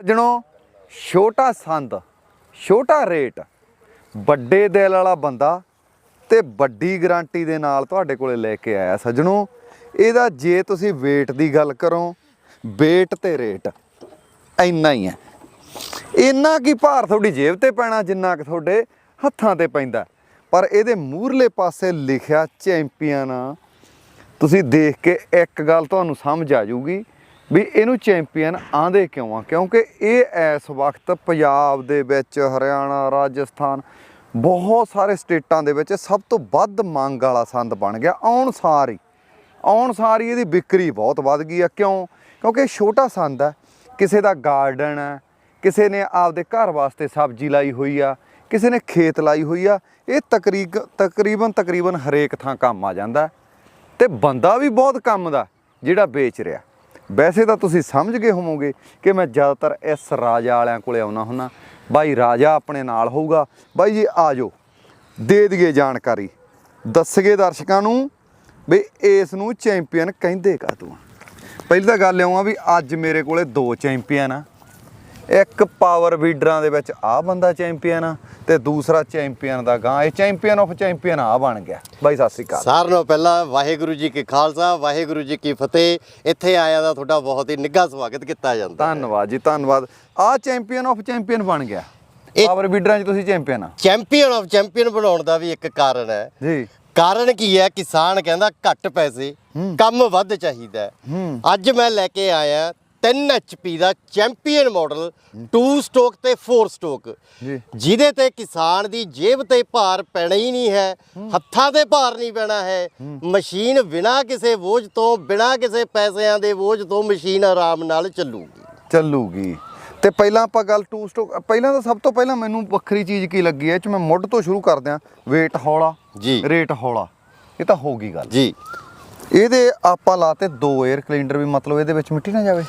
ਜਣੋ ਛੋਟਾ ਸੰਦ, ਛੋਟਾ ਰੇਟ, ਵੱਡੇ ਦਿਲ ਵਾਲਾ ਬੰਦਾ ਤੇ ਵੱਡੀ ਗਾਰੰਟੀ ਦੇ ਨਾਲ ਤੁਹਾਡੇ ਕੋਲੇ ਲੈ ਕੇ ਆਇਆ ਸੱਜਣੋ। ਇਹਦਾ ਜੇ ਤੁਸੀਂ weight ਦੀ ਗੱਲ ਕਰੋ, weight ਤੇ ਰੇਟ ਇੰਨਾ ਹੀ ਹੈ। ਇੰਨਾ ਕੀ ਭਾਰ ਤੁਹਾਡੀ ਜੇਬ ਤੇ ਪੈਣਾ ਜਿੰਨਾ ਕਿ ਤੁਹਾਡੇ ਹੱਥਾਂ ਤੇ ਪੈਂਦਾ। ਪਰ ਇਹਦੇ ਮੂਹਰਲੇ ਪਾਸੇ ਲਿਖਿਆ ਚੈਂਪੀਅਨ ਤੁਸੀਂ ਦੇਖ ਕੇ ਇੱਕ ਗੱਲ ਤੁਹਾਨੂੰ ਸਮਝ ਆ ਜਾਊਗੀ ਵੀ ਇਹਨੂੰ ਚੈਂਪੀਅਨ ਆਂਦੇ ਕਿਉਂ ਆ? ਕਿਉਂਕਿ ਇਹ ਇਸ ਵਕਤ ਪੰਜਾਬ ਦੇ ਵਿੱਚ, ਹਰਿਆਣਾ, ਰਾਜਸਥਾਨ ਬਹੁਤ ਸਾਰੇ ਸਟੇਟਾਂ ਦੇ ਵਿੱਚ ਸਭ ਤੋਂ ਵੱਧ ਮੰਗ ਵਾਲਾ ਸੰਦ ਬਣ ਗਿਆ। ਆਉਣ ਸਾਰ ਹੀ, ਆਉਣ ਸਾਰ ਹੀ ਇਹਦੀ ਵਿਕਰੀ ਬਹੁਤ ਵੱਧ ਗਈ ਆ। ਕਿਉਂ? ਕਿਉਂਕਿ ਇਹ ਛੋਟਾ ਸੰਦ ਹੈ ਕਿਸੇ ਦਾ ਗਾਰਡਨ ਹੈ ਕਿਸੇ ਨੇ ਆਪਦੇ ਘਰ ਵਾਸਤੇ ਸਬਜ਼ੀ ਲਾਈ ਹੋਈ ਆ, ਕਿਸੇ ਨੇ ਖੇਤ ਲਾਈ ਹੋਈ ਆ। ਇਹ ਤਕਰੀਬ ਤਕਰੀਬਨ ਤਕਰੀਬਨ ਹਰੇਕ ਥਾਂ ਕੰਮ ਆ ਜਾਂਦਾ। ਹੈ। ਤੇ ਬੰਦਾ ਵੀ ਬਹੁਤ ਕੰਮ ਦਾ ਜਿਹੜਾ ਵੇਚ ਰਿਹਾ। ਵੈਸੇ ਤਾਂ ਤੁਸੀਂ ਸਮਝ ਗਏ ਹੋਵੋਗੇ ਕਿ ਮੈਂ ਜ਼ਿਆਦਾਤਰ ਇਸ ਰਾਜਾ ਵਾਲਿਆਂ ਕੋਲੇ ਆਉਣਾ ਹੁੰਨਾ ਬਾਈ ਰਾਜਾ ਆਪਣੇ ਨਾਲ ਹੋਊਗਾ। ਬਾਈ ਜੀ, ਆ ਜਾਓ। ਦੇ ਦਈਏ ਜਾਣਕਾਰੀ। ਦੱਸਗੇ ਦਰਸ਼ਕਾਂ ਨੂੰ ਵੀ ਇਸ ਨੂੰ ਚੈਂਪੀਅਨ ਕਹਿੰਦੇ ਕਾ ਤੂੰ ਪਹਿਲੀ ਤਾਂ ਗੱਲ ਇਉਂ ਆ ਵੀ ਅੱਜ ਮੇਰੇ ਕੋਲੇ ਦੋ ਚੈਂਪੀਅਨ ਆ। ਇੱਕ ਪਾਵਰ ਵੀਡਰਾਂ ਦੇ ਵਿੱਚ ਆ ਬੰਦਾ ਚੈਂਪੀਅਨ ਆ ਤੇ ਦੂਸਰਾ ਚੈਂਪੀਅਨ ਦਾ ਗਾਂ। ਇਹ ਚੈਂਪੀਅਨ ਆਫ ਚੈਂਪੀਅਨ ਆ ਬਣ ਗਿਆ। ਬਾਈ ਸਤਿ ਸ੍ਰੀ ਅਕਾਲ। ਸਾਰਿਆਂ ਨਾਲੋਂ ਪਹਿਲਾਂ ਵਾਹਿਗੁਰੂ ਜੀ ਕੀ ਖਾਲਸਾ ਵਾਹਿਗੁਰੂ ਜੀ ਕੀ ਫਤਿਹ। ਇੱਥੇ ਆਇਆ ਦਾ ਤੁਹਾਡਾ ਬਹੁਤ ਹੀ ਨਿੱਘਾ ਸਵਾਗਤ ਕੀਤਾ ਜਾਂਦਾ। ਧੰਨਵਾਦ ਜੀ ਧੰਨਵਾਦ। ਆ ਚੈਂਪੀਅਨ ਆਫ ਚੈਂਪੀਅਨ ਬਣ ਗਿਆ। ਪਾਵਰ ਵੀਡਰਾਂ 'ਚ ਤੁਸੀਂ ਚੈਂਪੀਅਨ ਆ। ਚੈਂਪੀਅਨ ਆਫ ਚੈਂਪੀਅਨ ਬਣਾਉਣ ਦਾ ਵੀ ਇੱਕ ਕਾਰਨ ਹੈ। ਜੀ। ਕਾਰਨ ਕੀ ਹੈ? ਕਿਸਾਨ ਕਹਿੰਦਾ ਘੱਟ ਪੈਸੇ ਕੰਮ ਵੱਧ ਚਾਹੀਦਾ ਅੱਜ ਮੈਂ ਲੈ ਕੇ ਆਇਆ 3 HP ਦਾ ਚੈਂਪੀਅਨ ਮਾਡਲ 2 ਸਟੋਕ ਤੇ 4 ਸਟੋਕ ਜਿਹਦੇ ਤੇ ਕਿਸਾਨ ਦੀ ਜੇਬ ਤੇ ਭਾਰ ਪੈਣਾ ਹੀ ਨਹੀਂ ਹੈ ਹੱਥਾਂ ਤੇ ਭਾਰ ਨਹੀਂ ਪੈਣਾ ਹੈ। ਮਸ਼ੀਨ ਬਿਨਾਂ ਕਿਸੇ ਬੋਝ ਤੋਂ ਬਿਨਾਂ ਕਿਸੇ ਪੈਸਿਆਂ ਦੇ ਬੋਝ ਤੋਂ ਮਸ਼ੀਨ ਆਰਾਮ ਨਾਲ ਚੱਲੂਗੀ। ਚੱਲੂਗੀ। ਤੇ ਪਹਿਲਾਂ ਆਪਾਂ ਗੱਲ ਟੂ ਸਟੋਕ ਪਹਿਲਾਂ ਤਾਂ ਸਭ ਤੋਂ ਪਹਿਲਾਂ ਮੈਨੂੰ ਵੱਖਰੀ ਚੀਜ਼ ਕੀ ਲੱਗੀ ਐ ਇਹ ਚ ਮੈਂ ਮੁੱਢ ਤੋਂ ਸ਼ੁਰੂ ਕਰਦੇ ਆ weight ਹੌਲਾ ਜੀ। ਰੇਟ ਹੌਲਾ। ਇਹ ਤਾਂ ਹੋ ਗਈ ਗੱਲ। ਜੀ। ਇਹਦੇ ਆਪਾਂ ਲਾਤੇ ਦੋ 에ਅਰ ਕਲੀਨਰ ਵੀ ਮਤਲਬ ਇਹਦੇ ਵਿੱਚ ਮਿੱਟੀ ਨਾ ਜਾਵੇ।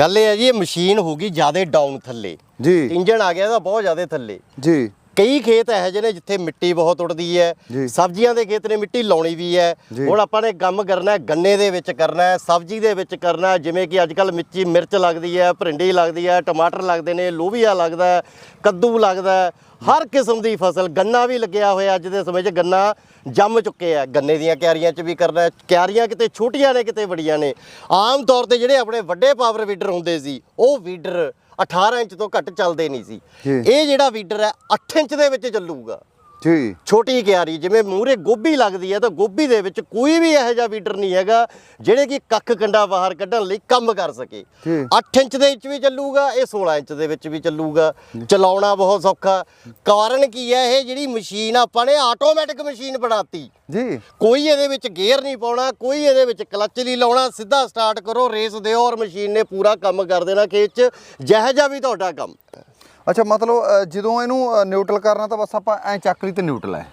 ਗੱਲ ਇਹ ਹੈ ਜੀ ਇਹ ਮਸ਼ੀਨ ਹੋਗੀ ਜ਼ਿਆਦਾ ਡਾਊਨ ਥੱਲੇ। ਜੀ। ਇੰਜਨ ਆ ਗਿਆ ਇਹਦਾ ਬਹੁਤ ਜ਼ਿਆਦਾ ਥੱਲੇ। ਜੀ। ਕਈ ਖੇਤ ਇਹੋ ਜਿਹੇ ਨੇ ਜਿੱਥੇ ਮਿੱਟੀ ਬਹੁਤ ਉੱਡਦੀ। ਹੈ ਸਬਜ਼ੀਆਂ ਦੇ ਖੇਤ ਨੇ ਮਿੱਟੀ ਲਾਉਣੀ ਵੀ ਹੈ। ਹੁਣ ਆਪਾਂ ਨੇ ਕੰਮ ਕਰਨਾ ਹੈ ਗੰਨੇ ਦੇ ਵਿੱਚ ਕਰਨਾ ਹੈ ਸਬਜ਼ੀ ਦੇ ਵਿੱਚ ਕਰਨਾ ਹੈ ਜਿਵੇਂ ਕਿ ਅੱਜ ਕੱਲ ਮਿਰਚੀ ਮਿਰਚ ਲੱਗਦੀ ਹੈ ਭਰਿੰਡੀ ਲੱਗਦੀ ਹੈ ਟਮਾਟਰ ਲੱਗਦੇ ਨੇ ਲੋਬੀਆ ਲੱਗਦਾ ਹੈ ਕੱਦੂ ਲੱਗਦਾ ਹੈ ਹਰ ਕਿਸਮ ਦੀ ਫਸਲ ਗੰਨਾ ਵੀ ਲੱਗਿਆ ਹੋਇਆ ਅੱਜ ਦੇ ਸਮੇਂ 'ਚ ਗੰਨਾ ਜੰਮ ਚੁੱਕੇ ਆ ਗੰਨੇ ਦੀਆਂ ਕਿਆਰੀਆਂ 'ਚ ਵੀ ਕਰਨਾ ਹੈ ਕਿਆਰੀਆਂ ਕਿਤੇ ਛੋਟੀਆਂ ਨੇ ਕਿਤੇ ਵੱਡੀਆਂ ਨੇ ਆਮ ਤੌਰ ਤੇ ਜਿਹੜੇ ਆਪਣੇ ਵੱਡੇ ਪਾਵਰ ਵੀਡਰ ਹੁੰਦੇ ਸੀ ਉਹ ਵੀਡਰ 18 ਇੰਚ ਤੋਂ ਘੱਟ ਚੱਲਦੇ ਨਹੀਂ ਸੀ। ਇਹ ਜਿਹੜਾ ਵੀਡਰ ਹੈ 8 ਇੰਚ ਦੇ ਵਿੱਚ ਚੱਲੂਗਾ ਜੀ। ਛੋਟੀ ਕਿਆਰੀ ਜਿਵੇਂ ਮੂਹਰੇ ਗੋਭੀ ਲੱਗਦੀ ਹੈ ਤਾਂ ਗੋਭੀ ਦੇ ਵਿੱਚ ਕੋਈ ਵੀ ਇਹੋ ਜਿਹਾ ਵੀਡਰ ਨਹੀਂ ਹੈਗਾ ਜਿਹੜੇ ਕਿ ਕੱਖ ਕੰਡਾ ਬਾਹਰ ਕੱਢਣ ਲਈ ਕੰਮ ਕਰ ਸਕੇ। ਜੀ। 8 ਇੰਚ ਦੇ ਵਿੱਚ ਵੀ ਚੱਲੂਗਾ ਇਹ 16 ਇੰਚ ਦੇ ਵਿੱਚ ਵੀ ਚੱਲੂਗਾ। ਚਲਾਉਣਾ ਬਹੁਤ ਸੌਖਾ। ਕਾਰਨ ਕੀ ਹੈ ਇਹ ਜਿਹੜੀ ਮਸ਼ੀਨ ਆਪਾਂ ਨੇ ਆਟੋਮੈਟਿਕ ਮਸ਼ੀਨ ਬਣਾਤੀ। ਜੀ। ਕੋਈ ਇਹਦੇ ਵਿੱਚ ਗੇਅਰ ਨਹੀਂ ਪਾਉਣਾ ਕੋਈ ਇਹਦੇ ਵਿੱਚ ਕਲੱਚ ਨਹੀਂ ਲਾਉਣਾ ਸਿੱਧਾ ਸਟਾਰਟ ਕਰੋ ਰੇਸ ਦਿਓ ਔਰ ਮਸ਼ੀਨ ਨੇ ਪੂਰਾ ਕੰਮ ਕਰ ਦੇਣਾ ਖੇਤ 'ਚ ਜਿਹੋ ਜਿਹਾ ਵੀ ਤੁਹਾਡਾ ਕੰਮ। ਅੱਛਾ, ਮਤਲਬ ਜਦੋਂ ਇਹਨੂੰ ਨਿਊਟਰਲ ਕਰਨਾ ਤਾਂ ਬਸ ਆਪਾਂ ਐ ਚੱਕ ਲਈ ਤੇ ਨਿਊਟਰਲ ਹੈ।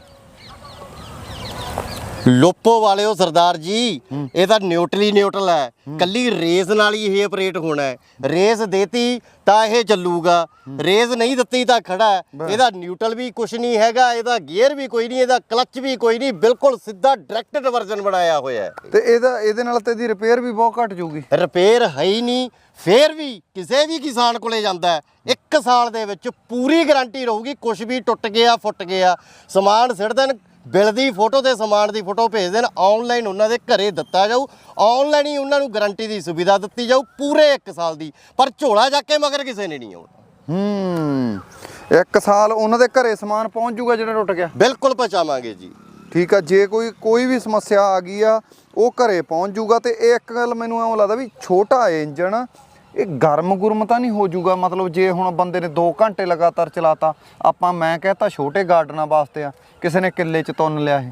ਲੋਪੋ ਵਾਲਿਓ ਸਰਦਾਰ ਜੀ ਇਹ ਤਾਂ ਨਿਊਟਰਲੀ ਨਿਊਟਰਲ ਹੈ। ਕੱਲੀ ਰੇਸ ਨਾਲ ਹੀ ਇਹ ਆਪਰੇਟ ਹੋਣਾ ਹੈ। ਰੇਸ ਦੇਤੀ ਤਾਂ ਇਹ ਚੱਲੂਗਾ। ਰੇਸ ਨਹੀਂ ਦਿੱਤੀ ਤਾਂ ਖੜਾ ਹੈ। ਇਹਦਾ ਨਿਊਟਰਲ ਵੀ ਕੁਝ ਨਹੀਂ ਹੈਗਾ ਇਹਦਾ ਗੀਅਰ ਵੀ ਕੋਈ ਨਹੀਂ ਇਹਦਾ ਕਲੱਚ ਵੀ ਕੋਈ ਨਹੀਂ ਬਿਲਕੁਲ ਸਿੱਧਾ ਡਾਇਰੈਕਟ ਵਰਜ਼ਨ ਬਣਾਇਆ ਹੋਇਆ ਹੈ। ਤੇ ਇਹਦਾ ਇਹਦੇ ਨਾਲ ਤੇ ਇਹਦੀ ਰਿਪੇਅਰ ਵੀ ਬਹੁਤ ਘੱਟ ਜਾਊਗੀ। ਰਿਪੇਅਰ ਹੈ ਹੀ ਨਹੀਂ ਫੇਰ ਵੀ ਕਿਸੇ ਵੀ ਕਿਸਾਨ ਕੋਲੇ ਜਾਂਦਾ ਇੱਕ ਸਾਲ ਦੇ ਵਿੱਚ ਪੂਰੀ ਗਾਰੰਟੀ ਰਹੂਗੀ ਕੁਝ ਵੀ ਟੁੱਟ ਗਿਆ ਫੁੱਟ ਗਿਆ ਸਮਾਨ ਸਿੱਟ ਦੇਣ ਬਿੱਲ ਦੀ ਫੋਟੋ ਤੇ ਸਮਾਨ ਦੀ ਫੋਟੋ ਭੇਜ ਦੇਣ। ਆਨਲਾਈਨ ਉਹਨਾਂ ਦੇ ਘਰੇ ਦਿੱਤਾ ਜਾਊ। ਆਨਲਾਈਨ ਹੀ ਉਹਨਾਂ ਨੂੰ ਗਾਰੰਟੀ ਦੀ ਸੁਵਿਧਾ ਦਿੱਤੀ ਜਾਊ ਪੂਰੇ 1 ਸਾਲ ਦੀ। ਪਰ ਝੋਲਾ ਜਾ ਕੇ ਮਗਰ ਕਿਸੇ ਨੇ ਨਹੀਂ ਆਉਣਾ। ਹੂੰ ਇੱਕ ਸਾਲ ਉਹਨਾਂ ਦੇ ਘਰੇ ਸਮਾਨ ਪਹੁੰਚ ਜਾਊਗਾ ਜਿਹੜਾ ਟੁੱਟ ਗਿਆ। ਬਿਲਕੁਲ ਪਹੁੰਚਾਵਾਂਗੇ ਜੀ। ਠੀਕ ਆ ਜੇ ਕੋਈ ਕੋਈ ਵੀ ਸਮੱਸਿਆ ਆ ਗਈ ਆ ਉਹ ਘਰੇ ਪਹੁੰਚ ਜਾਊਗਾ ਤੇ ਇਹ ਇੱਕ ਗੱਲ ਮੈਨੂੰ ਐਂ ਲੱਗਦਾ ਵੀ ਛੋਟਾ ਇੰਜਣ ਇਹ ਗਰਮ ਗੁਰਮ ਤਾਂ ਨਹੀਂ ਹੋ ਜਾਊਗਾ ਮਤਲਬ ਜੇ ਹੁਣ ਬੰਦੇ ਨੇ 2 ਘੰਟੇ ਲਗਾਤਾਰ ਚਲਾਤਾ ਆਪਾਂ ਮੈਂ ਕਹਤਾ ਛੋਟੇ ਗਾਰਡਨਾਂ ਵਾਸਤੇ ਆ ਕਿਸੇ ਨੇ ਕਿੱਲੇ ਚ ਤੁੰਨ ਲਿਆ ਇਹ।